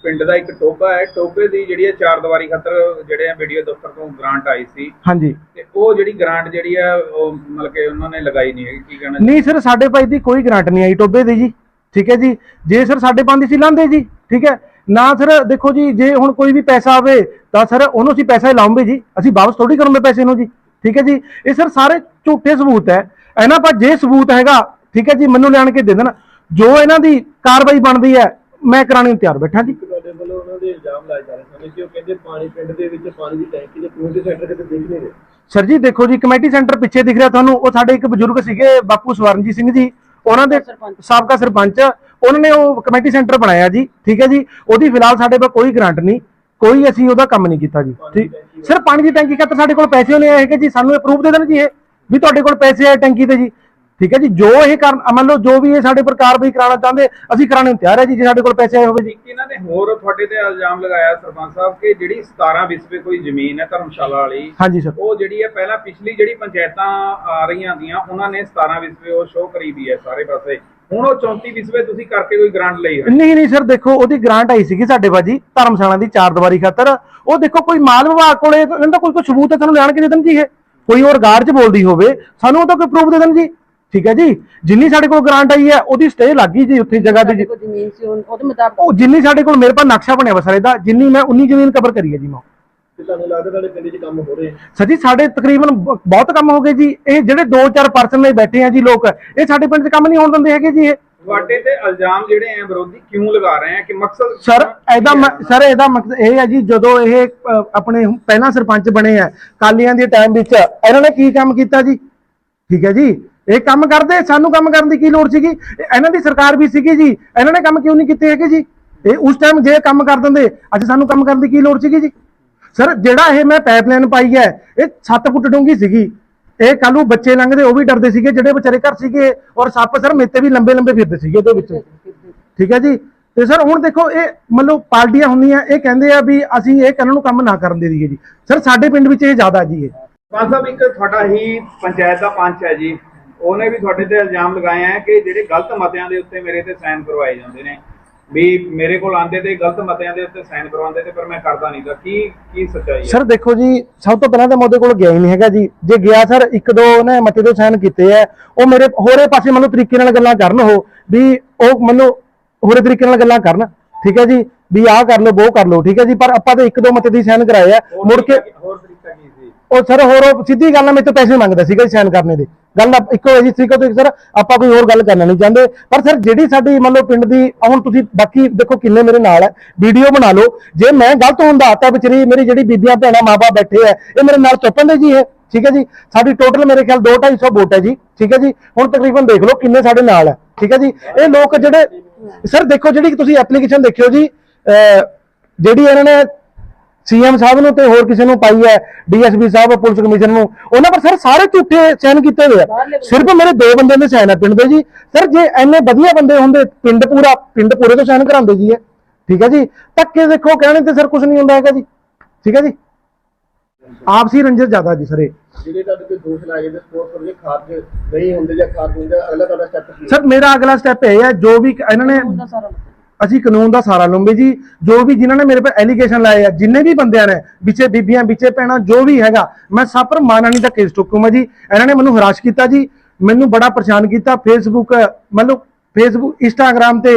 ਪਿੰਡ ਦਾ ਇੱਕ ਟੋਬਾ ਹੈ। ਟੋਬੇ ਦੀ ਜਿਹੜੀ ਹੈ ਚਾਰ ਦੀਵਾਰੀ ਖਾਤਰ ਜਿਹੜੇ ਆ ਵੀਡੀਓ ਦਫ਼ਤਰ ਤੋਂ ਗ੍ਰਾਂਟ ਆਈ ਸੀ।
ਹਾਂਜੀ।
ਤੇ ਉਹ ਜਿਹੜੀ ਗ੍ਰਾਂਟ ਜਿਹੜੀ ਹੈ ਉਹ ਮਤਲਬ ਕਿ ਉਹਨਾਂ ਨੇ ਲਗਾਈ ਨਹੀਂ ਹੈਗੀ ਕੀ ਕਹਿਣਾ
ਨਹੀਂ ਸਰ ਸਾਡੇ ਭਾਈ ਦੀ ਕੋਈ ਗਰੰਟ ਨਹੀਂ ਆਈ ਟੋਬੇ ਦੀ ਜੀ। ਠੀਕ ਹੈ ਜੀ? ਜੇ ਸਰ ਸਾਡੇ ਪਾਉਂਦੀ ਸੀ ਲਾਂਦੇ ਜੀ ਠੀਕ ਹੈ? ਨਾ ਸਰ ਦੇਖੋ ਜੀ ਜੇ ਹੁਣ ਕੋਈ ਵੀ ਪੈਸਾ ਆਵੇ ਤਾਂ ਸਰ ਉਹਨੂੰ ਅਸੀਂ ਪੈਸਾ ਹੀ ਲਾਉਂਗੇ ਜੀ। ਅਸੀਂ ਵਾਪਸ ਥੋੜੀ ਕਰਾਂਗੇ ਪੈਸੇ ਨੂੰ ਜੀ ਠੀਕ ਹੈ ਜੀ? ਇਹ ਸਰ ਸਾਰੇ ਝੂਠੇ ਸਬੂਤ ਹੈ। ਇਹਨਾਂ ਪਰ ਜੇ ਸਬੂਤ ਹੈਗਾ ਠੀਕ ਹੈ ਜੀ ਮੈਨੂੰ ਲਿਆਣ ਕੇ ਦੇ ਦੇਣ। ਜੋ ਇਹਨਾਂ ਦੀ ਕਾਰਵਾਈ ਬਣਦੀ ਹੈ ਮੈਂ ਕਰਾਣੀ ਨੂੰ ਤਿਆਰ ਬੈਠਾ ਜੀ।
ਤੁਹਾਡੇ ਵੱਲੋਂ ਉਹਨਾਂ ਦੇ ਇਲਜ਼ਾਮ ਲਾਏ ਜਾ ਰਹੇ ਸਨ ਕਿ ਉਹ ਕਹਿੰਦੇ ਪਾਣੀ ਪਿੰਡ ਦੇ ਵਿੱਚ ਪਾਣੀ ਦੀ ਟੈਂਕੀ ਦੇ ਕਮਿਊਨਿਟੀ ਸੈਂਟਰ ਕਿਤੇ ਦਿਖ ਨਹੀਂ ਰਹੇ।
ਸਰ ਜੀ ਦੇਖੋ ਜੀ ਕਮੇਟੀ ਸੈਂਟਰ ਪਿੱਛੇ ਦਿਖ ਰਿਹਾ ਤੁਹਾਨੂੰ। ਉਹ ਸਾਡੇ ਇੱਕ ਬਜ਼ੁਰਗ ਸੀਗੇ ਬਾਪੂ ਸਵਰਨਜੀਤ ਸਿੰਘ ਜੀ। ਉਹਨਾਂ ਦੇ ਸਾਬਕਾ ਸਰਪੰਚ। ਉਹਨਾਂ ਨੇ ਉਹ ਕਮੇਟੀ ਸੈਂਟਰ ਬਣਾਇਆ ਜੀ ਠੀਕ ਹੈ ਜੀ? ਉਹਦੀ ਫਿਲਹਾਲ ਸਾਡੇ ਕੋਲ ਕੋਈ ਗਰੰਟ ਨਹੀਂ ਕੋਈ ਅਸੀਂ ਉਹਦਾ ਕੰਮ ਨਹੀਂ ਕੀਤਾ ਜੀ ਠੀਕ? ਸਰ ਪਾਣੀ ਦੀ ਟੈਂਕੀ ਖਾਤਰ ਸਾਡੇ ਕੋਲ ਪੈਸੇ ਨਹੀਂ ਆਏ ਹੈਗੇ ਜੀ ਸਾਨੂੰ ਪ੍ਰੂਫ ਦੇ ਦੇਣ ਜੀ ਇਹ ਵੀ ਤੁਹਾਡੇ ਕੋਲ ਪੈਸੇ ਆਏ ਟੈਂਕੀ ਤੇ ਜੀ ਠੀਕ ਹੈ ਜੀ? ਜੋ ਇਹ ਕਰਨ ਮੰਨ ਲਓ ਜੋ ਵੀ ਇਹ ਸਾਡੇ ਪਰ ਕਾਰਵਾਈ ਕਰਾਉਣਾ ਚਾਹੁੰਦੇ ਅਸੀਂ ਕਰਾਣੇ ਨੂੰ ਤਿਆਰ ਹੈ ਜੀ ਜੇ ਸਾਡੇ ਕੋਲ ਪੈਸੇ ਆਏ ਹੋਵੇ ਜੀ।
ਹੋਰ ਤੁਹਾਡੇ ਤੇ ਇਲਜ਼ਾਮ ਲਗਾਇਆ ਸਰਪੰਚ ਸਾਹਿਬ ਕਿ ਜਿਹੜੀ 17 ਵਿਸਵੇ ਕੋਈ ਜ਼ਮੀਨ ਹੈ ਧਰਮਸ਼ਾਲਾ ਵਾਲੀ
ਹਾਂਜੀ ਸਰ।
ਉਹ ਜਿਹੜੀ ਹੈ ਪਹਿਲਾਂ ਪਿਛਲੀ ਜਿਹੜੀ ਪੰਚਾਇਤਾਂ ਆ ਰਹੀਆਂ ਦੀਆਂ ਉਹਨਾਂ ਨੇ 17 ਵਿਸਵੇ ਉਹ ਸ਼ੋਅ ਕਰੀ ਵੀ ਹੈ ਸਾਰੇ ਪਾਸੇ। ਹੁਣ ਉਹ 34 ਵਿਸਵੇ ਤੁਸੀਂ ਕਰਕੇ ਕੋਈ ਗ੍ਰਾਂਟ ਲਈ ਹੈ?
ਨਹੀਂ ਨਹੀਂ ਸਰ ਦੇਖੋ ਉਹਦੀ ਗ੍ਰਾਂਟ ਆਈ ਸੀਗੀ ਸਾਡੇ ਬਾਜੀ ਧਰਮਸ਼ਾਲਾ ਦੀ ਚਾਰ ਦੀਵਾਰੀ ਖਾਤਰ। ਉਹ ਦੇਖੋ ਕੋਈ ਮਾਲ ਵਿਭਾਗ ਕੋਲੇ ਇਹਨਾਂ ਦਾ ਕੋਈ ਕੋਈ ਸਬੂਤ ਹੈ ਤੁਹਾਨੂੰ ਲਿਆਣ ਕੇ ਦੇ ਦੇਣ ਜੀ ਇਹ। ਕੋਈ ਹੋਰ ਗਾਰਡ 'ਚ ਬੋਲਦੀ ਹੋਵੇ ਸਾਨੂੰ ਉਹਦਾ ਕੋਈ ਪ੍ਰੂਫ ਦੇ ਦੇਣ ਜੀ। ਠੀਕ ਹੈ ਜੀ? ਜਿੰਨੀ ਸਾਡੇ ਕੋਲ ਗ੍ਰਾਂਟ ਆਈ ਹੈ ਉਹਦੀ ਸਟੇ ਲੱਗ ਗਈ ਜੀ ਉੱਥੇ ਜਗ੍ਹਾ ਦੀ
ਜ਼ਮੀਨ ਸੀ ਉਹ- ਉਹਦੇ ਮੁਤਾਬਕ
ਉਹ ਜਿੰਨੀ ਸਾਡੇ ਕੋਲ ਮੇਰੇ ਪਾਸ ਨਕਸ਼ਾ ਬਣਿਆ ਵਾ ਸਾਰੇ ਦਾ ਜਿੰਨੀ ਮੈਂ ਉਨੀ ਜ਼ਮੀਨ ਕਵਰ ਕਰੀ ਹੈ ਜੀ ਮੈਂ।
ਤੇ ਤੁਹਾਨੂੰ ਲੱਗਦਾ ਤੁਹਾਡੇ ਪਿੰਡ 'ਚ ਕੰਮ ਹੋ ਰਹੇ?
ਸਰ ਜੀ ਸਾਡੇ ਤਕਰੀਬਨ ਬ- ਬਹੁਤ ਕੰਮ ਹੋ ਗਏ ਜੀ। ਇਹ ਜਿਹੜੇ 2-4 ਪਰਸਨ ਲਈ ਬੈਠੇ ਆ ਜੀ ਲੋਕ ਇਹ ਸਾਡੇ ਪਿੰਡ 'ਚ ਕੰਮ ਨਹੀਂ ਹੋਣ ਦਿੰਦੇ ਹੈਗੇ ਜੀ ਇਹ।
ਤੁਹਾਡੇ ਤੇ ਇਲਜ਼ਾਮ ਜਿਹੜੇ ਆ ਵਿਰੋਧੀ ਕਿਉਂ ਲਗਾ ਰਹੇ ਆ ਕਿ ਮਕਸਦ
ਸਰ ਇਹਦਾ ਮ- ਸਰ ਇਹਦਾ ਮਕਸਦ ਇਹ ਹੈ ਜੀ ਜਦੋਂ ਇਹ ਅ, ਆਪਣੇ ਪਹਿਲਾਂ ਸਰਪੰਚ ਬਣੇ ਆ ਕਾਲੀਆਂ ਦੇ ਟਾਈਮ ਵਿੱਚ ਇਹਨਾਂ ਨੇ ਕੀ ਕੰਮ ਕੀਤਾ ਜੀ? ਠੀਕ ਹੈ ਜੀ? ਇਹ ਕੰਮ ਕਰਦੇ, ਸਾਨੂੰ ਕੰਮ ਕਰਨ ਦੀ ਕੀ ਲੋੜ ਸੀਗੀ? ਇਹਨਾਂ ਦੀ ਸਰਕਾਰ ਵੀ ਸੀਗੀ ਜੀ। ਇਹਨਾਂ ਨੇ ਕੰਮ ਕਿਉਂ ਨਹੀਂ ਕੀਤੇ ਹੈਗੇ ਜੀ? ਇਹ ਉਸ ਟਾਈਮ ਜੇ ਕੰਮ ਕਰ ਦਿੰਦੇ, ਅੱਜ ਸਾਨੂੰ ਕੰਮ ਕਰਨ ਦੀ ਕੀ ਲੋੜ ਸੀਗੀ ਜੀ? ਸਰ ਜਿਹੜਾ ਇਹ ਮੈਂ ਪਾਈਪਲਾਈਨ ਪਾਈ ਹੈ, ਇਹ 7 ਫੁੱਟ ਡੂੰਘੀ ਸੀਗੀ। ਇਹ ਕੱਲ ਬੱਚੇ ਲੰਘਦੇ, ਉਹ ਵੀ ਡਰਦੇ ਸੀਗੇ, ਜਿਹੜੇ ਵਿਚਾਰੇ ਘਰ ਸੀਗੇ, ਔਰ ਸੱਪ ਸਰ ਮੇਤੇ ਵੀ ਲੰਬੇ ਲੰਬੇ ਫਿਰਦੇ ਸੀਗੇ ਉਹਦੇ ਵਿੱਚ। ਠੀਕ ਹੈ ਜੀ? ਤੇ ਸਰ ਹੁਣ ਦੇਖੋ, ਇਹ ਮਤਲਬ ਪਾਰਟੀਆਂ ਹੁੰਦੀਆਂ, ਇਹ ਕਹਿੰਦੇ ਆ ਵੀ ਅਸੀਂ ਇਹ ਕਰਨ ਨੂੰ ਕੰਮ ਨਾ ਕਰਨ ਦੇ ਦਈਏ ਜੀ। ਸਰ ਸਾਡੇ ਪਿੰਡ ਵਿੱਚ ਇਹ ਜ਼ਿਆਦਾ ਜੀ ਇਹ।
ਸਾਹਿਬ ਇੱਕ ਤੁਹਾਡਾ ਹੀ ਪੰਚਾਇਤ ਦਾ ਪੰਚ ਹੈ ਜੀ। ਉਹਨੇ ਵੀ ਤੁਹਾਡੇ ਤੇ ਇਲਜ਼ਾਮ ਲਗਾਏ ਆ ਕਿ ਜਿਹੜੇ ਗਲਤ ਮਤਿਆਂ ਦੇ ਉੱਤੇ ਮੇਰੇ ਤੇ ਸਾਈਨ ਕਰਵਾਏ ਜਾਂਦੇ ਨੇ। ਵੀ ਮੇਰੇ ਕੋਲ ਆਂਦੇ ਤੇ ਗਲਤ ਮਤਿਆਂ ਦੇ ਉੱਤੇ ਸਾਈਨ ਕਰਵਾਉਂਦੇ ਤੇ ਪਰ ਮੈਂ ਕਰਦਾ ਨਹੀਂ ਤਾਂ ਕੀ ਕੀ ਸੱਚਾਈ ਹੈ
ਸਰ ਦੇਖੋ ਜੀ ਸਭ ਤੋਂ ਪਹਿਲਾਂ ਤਾਂ ਮੈਂ ਉਹਦੇ ਕੋਲ ਗਿਆ ਹੀ ਨਹੀਂ ਹੈਗਾ ਜੀ। ਜੇ ਗਿਆ ਸਰ ਇੱਕ ਦੋ ਉਹਨੇ ਮਤੇ ਤੋਂ ਸਾਈਨ ਕੀਤੇ ਆ। ਉਹ ਮੇਰੇ ਹੋਰੇ ਪਾਸੇ ਮੈਨੂੰ ਤਰੀਕੇ ਨਾਲ ਗੱਲਾਂ ਕਰਨ ਉਹ ਵੀ ਉਹ ਮੈਨੂੰ ਹੋਰੇ ਤਰੀਕੇ ਨਾਲ ਗੱਲਾਂ ਕਰਨ। ਠੀਕ ਹੈ ਜੀ? ਵੀ ਆਹ ਕਰ ਲਓ ਉਹ ਕਰ ਲਓ। ਠੀਕ ਹੈ ਜੀ? ਪਰ ਆਪਾਂ ਤਾਂ ਇੱਕ ਦੋ ਮਤੇ ਦੀ ਸਾਈਨ ਕਰਾਏ ਆ। ਮੁੜ ਕੇ
ਹੋਰ ਤਰੀਕਾ ਕੀ
ਉਹ ਸਰ ਹੋਰ ਉਹ ਸਿੱਧੀ ਗੱਲ ਨਾਲ ਮੇਰੇ ਤੋਂ ਪੈਸੇ ਮੰਗਦਾ ਸੀਗਾ ਜੀ ਸਾਈਨ ਕਰਨੇ ਦੇ। ਗੱਲ ਇੱਕੋ ਹੈ ਜੀ ਤਰੀਕਾ ਤੋਂ ਸਰ ਆਪਾਂ ਕੋਈ ਹੋਰ ਗੱਲ ਕਰਨਾ ਨਹੀਂ ਚਾਹੁੰਦੇ। ਪਰ ਸਰ ਜਿਹੜੀ ਸਾਡੀ ਮੰਨ ਲਓ ਪਿੰਡ ਦੀ ਹੁਣ ਤੁਸੀਂ ਬਾਕੀ ਦੇਖੋ ਕਿੰਨੇ ਮੇਰੇ ਨਾਲ ਹੈ ਵੀਡੀਓ ਬਣਾ ਲਓ। ਜੇ ਮੈਂ ਗਲਤ ਹੁੰਦਾ ਤਾਂ ਵਿਚਾਰੀ ਮੇਰੀ ਜਿਹੜੀ ਬੀਬੀਆਂ, ਭੈਣਾਂ ਮਾਪੇ ਬੈਠੇ ਆ, ਇਹ ਮੇਰੇ ਨਾਲ ਚੁੱਪਣ ਦੇ ਜੀ ਇਹ, ਠੀਕ ਹੈ ਜੀ? ਸਾਡੀ ਟੋਟਲ ਮੇਰੇ ਖਿਆਲ 2-250 ਵੋਟ ਹੈ ਜੀ, ਠੀਕ ਹੈ ਜੀ? ਹੁਣ ਤਕਰੀਬਨ ਦੇਖ ਲਓ ਕਿੰਨੇ ਸਾਡੇ ਨਾਲ ਹੈ ਠੀਕ ਹੈ ਜੀ? ਇਹ ਲੋਕ ਜਿਹੜੇ, ਸਰ ਦੇਖੋ ਜਿਹੜੀ ਤੁਸੀਂ ਐਪਲੀਕੇਸ਼ਨ ਦੇਖਿਓ ਜੀ ਜਿਹੜੀ ਇਹਨਾਂ ਨੇ ਸੀਐਮ ਸਾਹਿਬ ਨੂੰ ਤੇ ਹੋਰ ਕਿਸੇ ਨੂੰ ਪਾਈ ਹੈ ਡੀਐਸਪੀ ਸਾਹਿਬ ਪੁਲਿਸ ਕਮਿਸ਼ਨ ਨੂੰ। ਉਹਨਾਂ ਪਰ ਸਰ ਸਾਰੇ ਝੂਠੇ ਸਾਈਨ ਕੀਤੇ ਹੋਏ ਆ। ਸਿਰਫ ਮੇਰੇ ਦੋ ਬੰਦਿਆਂ ਦੇ ਸਾਈਨ ਆ ਪਿੰਡ ਦੇ ਜੀ। ਸਰ ਜੇ ਐਨੇ ਵਧੀਆ ਬੰਦੇ ਹੁੰਦੇ ਪਿੰਡ ਪੂਰਾ ਪਿੰਡ ਪੂਰੇ ਤੋਂ ਸਾਈਨ ਕਰਾਉਂਦੇ ਜੀ ਠੀਕ ਹੈ ਜੀ? ਧੱਕੇ ਦੇਖੋ ਕਹਿਣੇ ਤੇ ਸਰ ਕੁਝ ਨਹੀਂ ਹੁੰਦਾ ਹੈਗਾ ਜੀ। ਠੀਕ ਹੈ ਜੀ? ਆਪਸੀ ਰੰਜਸ ਜ਼ਿਆਦਾ ਜੀ ਸਰ ਇਹ।
ਜਿਹੜੇ ਤੁਹਾਡੇ ਤੇ ਦੋਸ਼ ਲਾਏ ਜਾਂਦੇ ਸਪੋਰਟ ਕਰਦੇ ਖਾਰਜ ਨਹੀਂ ਹੁੰਦੇ ਜਾਂ ਖਾਰਜ ਹੁੰਦੇ ਅਗਲਾ ਤੁਹਾਡਾ ਸਟੈਪ ਕੀ
ਸਰ ਮੇਰਾ ਅਗਲਾ ਸਟੈਪ ਇਹ ਹੈ ਜੋ ਵੀ ਇਹਨਾਂ ਨੇ ਅਸੀਂ ਕਾਨੂੰਨ ਦਾ ਸਹਾਰਾ ਲੰਬੇ ਜੀ, ਜੋ ਵੀ ਜਿਨ੍ਹਾਂ ਨੇ ਮੇਰੇ ਪਰ ਐਲੀਗੇਸ਼ਨ ਲਾਏ ਆ, ਜਿੰਨੇ ਵੀ ਬੰਦਿਆਂ ਨੇ ਵਿੱਚੇ ਬੀਬੀਆਂ ਵਿੱਚੇ ਭੈਣਾਂ, ਜੋ ਵੀ ਹੈਗਾ, ਮੈਂ ਸਭ ਪਰ ਮਾਨਾਨੀ ਦਾ ਕੇਸ ਠੋਕੂੰਗਾ ਜੀ। ਇਹਨਾਂ ਨੇ ਮੈਨੂੰ ਹਰਾਸ਼ ਕੀਤਾ ਜੀ, ਮੈਨੂੰ ਬੜਾ ਪਰੇਸ਼ਾਨ ਕੀਤਾ। ਫੇਸਬੁੱਕ ਮਤਲਬ ਫੇਸਬੁੱਕ ਇੰਸਟਾਗ੍ਰam ਤੇ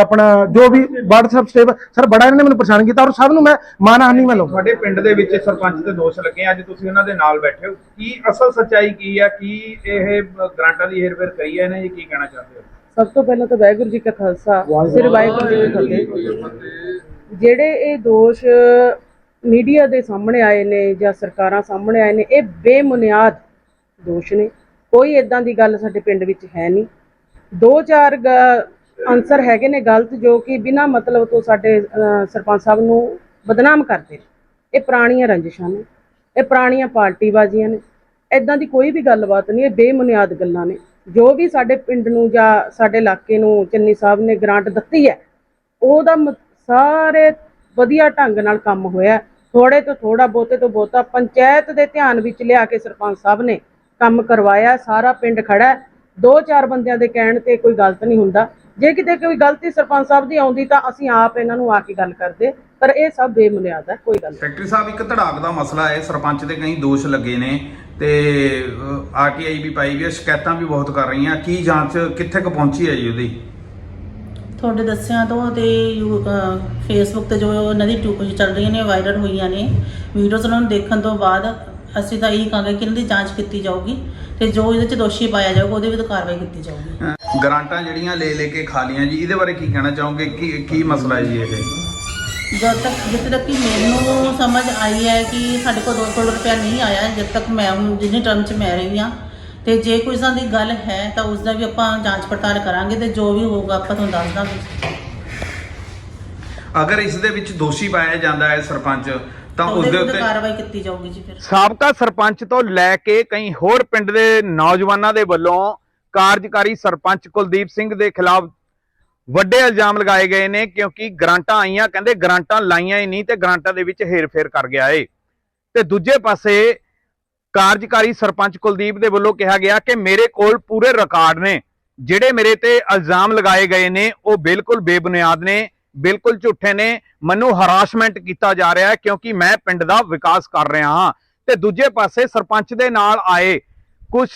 ਆਪਣਾ ਜੋ ਵੀ WhatsApp ਸਟੇਬ ਸਰ ਬੜਾ ਇਹਨਾਂ ਨੇ ਮੈਨੂੰ ਪਰੇਸ਼ਾਨ ਕੀਤਾ ਔਰ ਸਭ ਨੂੰ ਮੈਂ ਮਾਨਹਾਨੀ ਮੈਂ ਲਊਂਗਾ।
ਤੁਹਾਡੇ ਪਿੰਡ ਦੇ ਵਿੱਚ ਸਰਪੰਚ ਤੇ ਦੋਸ਼ ਲੱਗੇ ਅੱਜ ਤੁਸੀਂ ਉਹਨਾਂ ਦੇ ਨਾਲ ਬੈਠੇ ਹੋ। ਕੀ ਅਸਲ ਸੱਚਾਈ ਕੀ ਹੈ ਕੀ ਇਹ ਗ੍ਰਾਂਟਾਂ ਦੀ ਹੇਰਫੇਰ ਕਰੀ ਹੈ ਇਹਨੇ? ਜੀ ਕੀ ਕਹਿਣਾ ਚਾਹੁੰਦੇ ਹੋ?
ਸਭ ਤੋਂ ਪਹਿਲਾਂ ਤਾਂ ਵਾਹਿਗੁਰੂ ਜੀ ਕਾ ਖਾਲਸਾ ਸ੍ਰੀ ਵਾਹਿਗੁਰੂ ਜੀ ਕੀ ਫਤਿਹ। ਜਿਹੜੇ ਇਹ ਦੋਸ਼ ਮੀਡੀਆ ਦੇ ਸਾਹਮਣੇ ਆਏ ਨੇ ਜਾਂ ਸਰਕਾਰਾਂ ਸਾਹਮਣੇ ਆਏ ਨੇ, ਇਹ ਬੇਬੁਨਿਆਦ ਦੋਸ਼ ਨੇ। ਕੋਈ ਇਦਾਂ ਦੀ ਗੱਲ ਸਾਡੇ ਪਿੰਡ ਵਿੱਚ ਹੈ ਨਹੀਂ। ਦੋ ਚਾਰ ਆਨਸਰ ਹੈਗੇ ਨੇ ਗਲਤ, ਜੋ ਕਿ ਬਿਨਾਂ ਮਤਲਬ ਤੋਂ ਸਾਡੇ ਸਰਪੰਚ ਸਾਹਿਬ ਨੂੰ ਬਦਨਾਮ ਕਰਦੇ ਨੇ। ਇਹ ਪੁਰਾਣੀਆਂ ਰੰਜਿਸ਼ਾਂ ਨੇ। ਇਹ ਪੁਰਾਣੀਆਂ ਪਾਰਟੀਬਾਜ਼ੀਆਂ ਨੇ। ਇਦਾਂ ਦੀ ਕੋਈ ਵੀ ਗੱਲਬਾਤ ਨਹੀਂ, ਇਹ ਬੇਬੁਨਿਆਦ ਗੱਲਾਂ ਨੇ। ਜੋ ਵੀ ਸਾਡੇ ਪਿੰਡ ਨੂੰ ਜਾਂ ਸਾਡੇ ਇਲਾਕੇ ਨੂੰ ਚੰਨੀ ਸਾਹਿਬ ਨੇ ਗ੍ਰਾਂਟ ਦਿੱਤੀ ਹੈ, ਉਹਦਾ ਸਾਰੇ ਵਧੀਆ ਢੰਗ ਨਾਲ ਕੰਮ ਹੋਇਆ ਥੋੜੇ ਤੋਂ ਥੋੜਾ ਬਹੁਤੇ ਤੋਂ ਬਹੁਤਾ ਪੰਚਾਇਤ ਦੇ ਧਿਆਨ ਵਿੱਚ ਲਿਆ ਕੇ ਸਰਪੰਚ ਸਾਹਿਬ ਨੇ ਕੰਮ ਕਰਵਾਇਆ ਸਾਰਾ ਪਿੰਡ ਖੜਾ ਦੋ ਚਾਰ ਬੰਦਿਆਂ ਦੇ ਕਹਿਣ ਤੇ ਕੋਈ ਗਲਤ ਨਹੀਂ ਹੁੰਦਾ। ਜੇ ਕਿਤੇ ਕੋਈ ਗਲਤੀ ਸਰਪੰਚ ਸਾਹਿਬ ਦੀ ਆਉਂਦੀ ਤਾਂ ਅਸੀਂ ਆਪ ਇਹਨਾਂ ਨੂੰ ਆ ਕੇ ਗੱਲ ਕਰਦੇ। ਪਰ ਇਹ ਸਭ ਬੇਬੁਨਿਆਦ ਹੈ ਕੋਈ ਗੱਲ ਨਹੀਂ।
ਸੈਕਟਰੀ ਸਾਹਿਬ ਇੱਕ ਧੜਾਕ ਦਾ ਮਸਲਾ ਹੈ ਸਰਪੰਚ ਦੇ ਕਈ ਦੋਸ਼ ਲੱਗੇ ਨੇ ਤੇ ਆਰਟੀਆਈ ਵੀ ਪਾਈ ਵੀ ਹੈ ਸ਼ਿਕਾਇਤਾਂ ਵੀ ਬਹੁਤ ਕਰ ਰਹੀਆਂ। ਕੀ ਜਾਂਚ ਕਿੱਥੇ ਕੁ ਪਹੁੰਚੀ ਹੈ ਜੀ ਉਹਦੀ?
ਤੁਹਾਡੇ ਦੱਸਿਆਂ ਤੋਂ ਤੇ ਫੇਸਬੁੱਕ ਤੇ ਜੋ ਉਹਨਾਂ ਦੀ ਟੂਕ ਚੱਲ ਰਹੀਆਂ ਨੇ ਵਾਇਰਲ ਹੋਈਆਂ ਨੇ। ਵੀਡੀਓਜ਼ ਉਹਨਾਂ ਨੂੰ ਦੇਖਣ ਤੋਂ ਬਾਅਦ ਅਸੀਂ ਤਾਂ ਇਹੀ ਕਹਾਂਗੇ ਕਿ ਇਹਨਾਂ ਦੀ ਜਾਂਚ ਕੀਤੀ ਜਾਊਗੀ ਤੇ ਜੋ ਇਹਦੇ ਚ ਦੋਸ਼ੀ ਪਾਇਆ ਜਾਊਗਾ ਉਹਦੇ ਵਿਰੁੱਧ ਕਾਰਵਾਈ ਕੀਤੀ ਜਾਊਗੀ।
ਗ੍ਰਾਂਟਾਂ ਜਿਹੜੀਆਂ ਲੈ ਲੈ ਕੇ ਖਾ ਲੀਆਂ ਜੀ ਇਹਦੇ ਬਾਰੇ ਕੀ ਕਹਿਣਾ ਚਾਹੋਗੇ? ਕੀ ਕੀ ਮਸਲਾ ਹੈ ਜੀ ਇਹ?
ਜਦ ਤੱਕ ਜਿੱਥੇ ਤੱਕ ਕਿ ਮੈਨੂੰ ਸਮਝ ਆਈ ਹੈ ਕਿ ਸਾਡੇ ਕੋਲ 2 ਕਰੋੜ ਰੁਪਇਆ ਨਹੀਂ ਆਇਆ ਜਦ ਤੱਕ ਮੈਂ ਹੁਣ ਜਿੰਨੇ ਟਰਮ 'ਚ ਮੈਂ ਰਹੀ ਹਾਂ। ਤੇ ਜੇ ਕੋਈ ਇਸ ਦੀ ਗੱਲ ਹੈ ਤਾਂ ਉਸ ਦਾ ਵੀ ਆਪਾਂ ਜਾਂਚ ਪੜਤਾਲ ਕਰਾਂਗੇ ਤੇ ਜੋ ਵੀ ਹੋਊਗਾ ਆਪਾਂ ਤੁਹਾਨੂੰ ਦੱਸ ਦਾਂਗੇ।
ਅਗਰ ਇਸ ਦੇ ਵਿੱਚ ਦੋਸ਼ੀ ਪਾਇਆ ਜਾਂਦਾ ਹੈ ਸਰਪੰਚ ਤਾਂ ਉਸ ਦੇ ਉੱਤੇ
ਕਾਰਵਾਈ ਕੀਤੀ ਜਾਊਗੀ ਜੀ ਫਿਰ।
ਸਾਬਕਾ ਸਰਪੰਚ ਤੋਂ ਲੈ ਕੇ ਕਈ ਹੋਰ ਪਿੰਡ ਦੇ ਨੌਜਵਾਨਾਂ ਦੇ ਵੱਲੋਂ ਕਾਰਜਕਾਰੀ ਸਰਪੰਚ ਕੁਲਦੀਪ ਸਿੰਘ ਦੇ ਖਿਲਾਫ ਵੱਡੇ ਇਲਜ਼ਾਮ ਲਗਾਏ ਗਏ ਨੇ ਕਿਉਂਕਿ ਗ੍ਰਾਂਟਾਂ ਆਈਆਂ, ਕਹਿੰਦੇ ਗ੍ਰਾਂਟਾਂ ਲਾਈਆਂ ਹੀ ਨਹੀਂ ਤੇ ਗ੍ਰਾਂਟਾਂ ਦੇ ਵਿੱਚ ਹੇਰਫੇਰ ਕਰ ਗਿਆ ਏ। ਤੇ ਦੂਜੇ ਪਾਸੇ ਕਾਰਜਕਾਰੀ ਸਰਪੰਚ ਕੁਲਦੀਪ ਦੇ ਵੱਲੋਂ ਕਿਹਾ ਗਿਆ ਕਿ ਮੇਰੇ ਕੋਲ ਪੂਰੇ ਰਿਕਾਰਡ ਨੇ। ਜਿਹੜੇ ਮੇਰੇ ਤੇ ਇਲਜ਼ਾਮ ਲਗਾਏ ਗਏ ਨੇ, ਉਹ ਬਿਲਕੁਲ ਬੇਬੁਨਿਆਦ ਨੇ, ਬਿਲਕੁਲ ਝੂਠੇ ਨੇ। ਮੈਨੂੰ ਹਰਾਸਮੈਂਟ ਕੀਤਾ ਜਾ ਰਿਹਾ ਹੈ ਕਿਉਂਕਿ ਮੈਂ ਪਿੰਡ ਦਾ ਵਿਕਾਸ ਕਰ ਰਿਹਾ ਹਾਂ। ਤੇ ਦੂਜੇ ਪਾਸੇ ਸਰਪੰਚ ਦੇ ਨਾਲ ਆਏ ਕੁਝ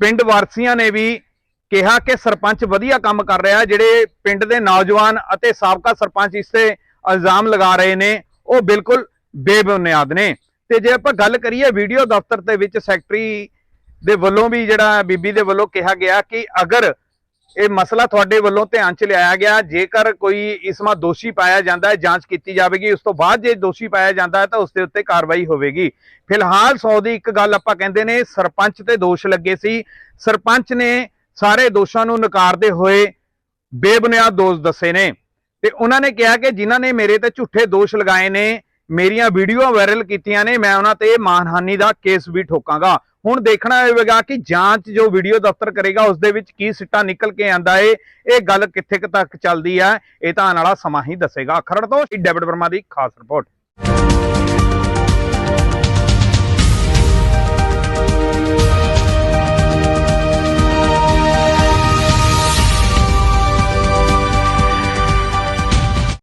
ਪਿੰਡ ਵਾਸੀਆਂ ਨੇ ਵੀ ਕਿਹਾ ਕਿ ਸਰਪੰਚ ਵਧੀਆ ਕੰਮ ਕਰ ਰਿਹਾ, ਜਿਹੜੇ ਪਿੰਡ ਦੇ ਨੌਜਵਾਨ ਅਤੇ ਸਾਬਕਾ ਸਰਪੰਚ ਇਸ ਤੇ ਇਲਜ਼ਾਮ ਲਗਾ ਰਹੇ ਨੇ, ਉਹ ਬਿਲਕੁਲ ਬੇਬੁਨਿਆਦ ਨੇ। ਤੇ ਜੇ ਆਪਾਂ ਗੱਲ ਕਰੀਏ ਵੀਡੀਓ ਦਫ਼ਤਰ ਦੇ ਵਿੱਚ ਸੈਕਟਰੀ ਦੇ ਵੱਲੋਂ ਵੀ ਜਿਹੜਾ ਬੀਬੀ ਦੇ ਵੱਲੋਂ ਕਿਹਾ ਗਿਆ ਕਿ ਅਗਰ ਇਹ ਮਸਲਾ ਤੁਹਾਡੇ ਵੱਲੋਂ ਧਿਆਨ ਚ ਲਿਆਇਆ ਗਿਆ, ਜੇਕਰ ਕੋਈ ਇਸਮਾ ਦੋਸ਼ੀ ਪਾਇਆ ਜਾਂਦਾ ਹੈ, ਜਾਂਚ ਕੀਤੀ ਜਾਵੇਗੀ, ਉਸ ਤੋਂ ਬਾਅਦ ਜੇ ਦੋਸ਼ੀ ਪਾਇਆ ਜਾਂਦਾ ਹੈ ਤਾਂ ਉਸ ਦੇ ਉੱਤੇ ਕਾਰਵਾਈ ਹੋਵੇਗੀ। ਫਿਲਹਾਲ ਸੌ ਦੀ ਇੱਕ ਗੱਲ ਆਪਾਂ ਕਹਿੰਦੇ ਨੇ, ਸਰਪੰਚ ਤੇ ਦੋਸ਼ ਲੱਗੇ ਸੀ। ਸਰਪੰਚ ਨੇ ਸਾਰੇ ਦੋਸ਼ਾਂ ਨੂੰ ਨਕਾਰਦੇ ਹੋਏ ਬੇਬੁਨਿਆਦ ਦੋਸ਼ ਦੱਸੇ ਨੇ। ਤੇ ਉਹਨਾਂ ਨੇ ਕਿਹਾ ਕਿ ਜਿਨ੍ਹਾਂ ਨੇ ਮੇਰੇ ਤੇ ਝੂਠੇ ਦੋਸ਼ ਲਗਾਏ ਨੇ, ਮੇਰੀਆਂ ਵੀਡੀਓ ਵਾਇਰਲ ਕੀਤੀਆਂ ਨੇ, ਮੈਂ ਉਹਨਾਂ ਤੇ ਮਾਨਹਾਨੀ ਦਾ ਕੇਸ ਵੀ ਠੋਕਾਂਗਾ। ਹੁਣ ਦੇਖਣਾ ਹੋਵੇਗਾ ਕਿ ਜਾਂਚ ਜੋ ਵੀਡੀਓ ਦਫ਼ਤਰ ਕਰੇਗਾ, ਉਸ ਦੇ ਵਿੱਚ ਕੀ ਸਿੱਟਾ ਨਿਕਲ ਕੇ ਆਂਦਾ ਏ, ਇਹ ਗੱਲ ਕਿੱਥੇ ਤੱਕ ਚੱਲਦੀ ਹੈ ਇਹ ਤਾਂ ਆਉਣ ਵਾਲਾ ਸਮਾਂ ਹੀ ਦੱਸੇਗਾ। ਖਰੜ ਤੋਂ ਡੈਵਿਡ ਵਰਮਾ ਦੀ ਖਾਸ ਰਿਪੋਰਟ।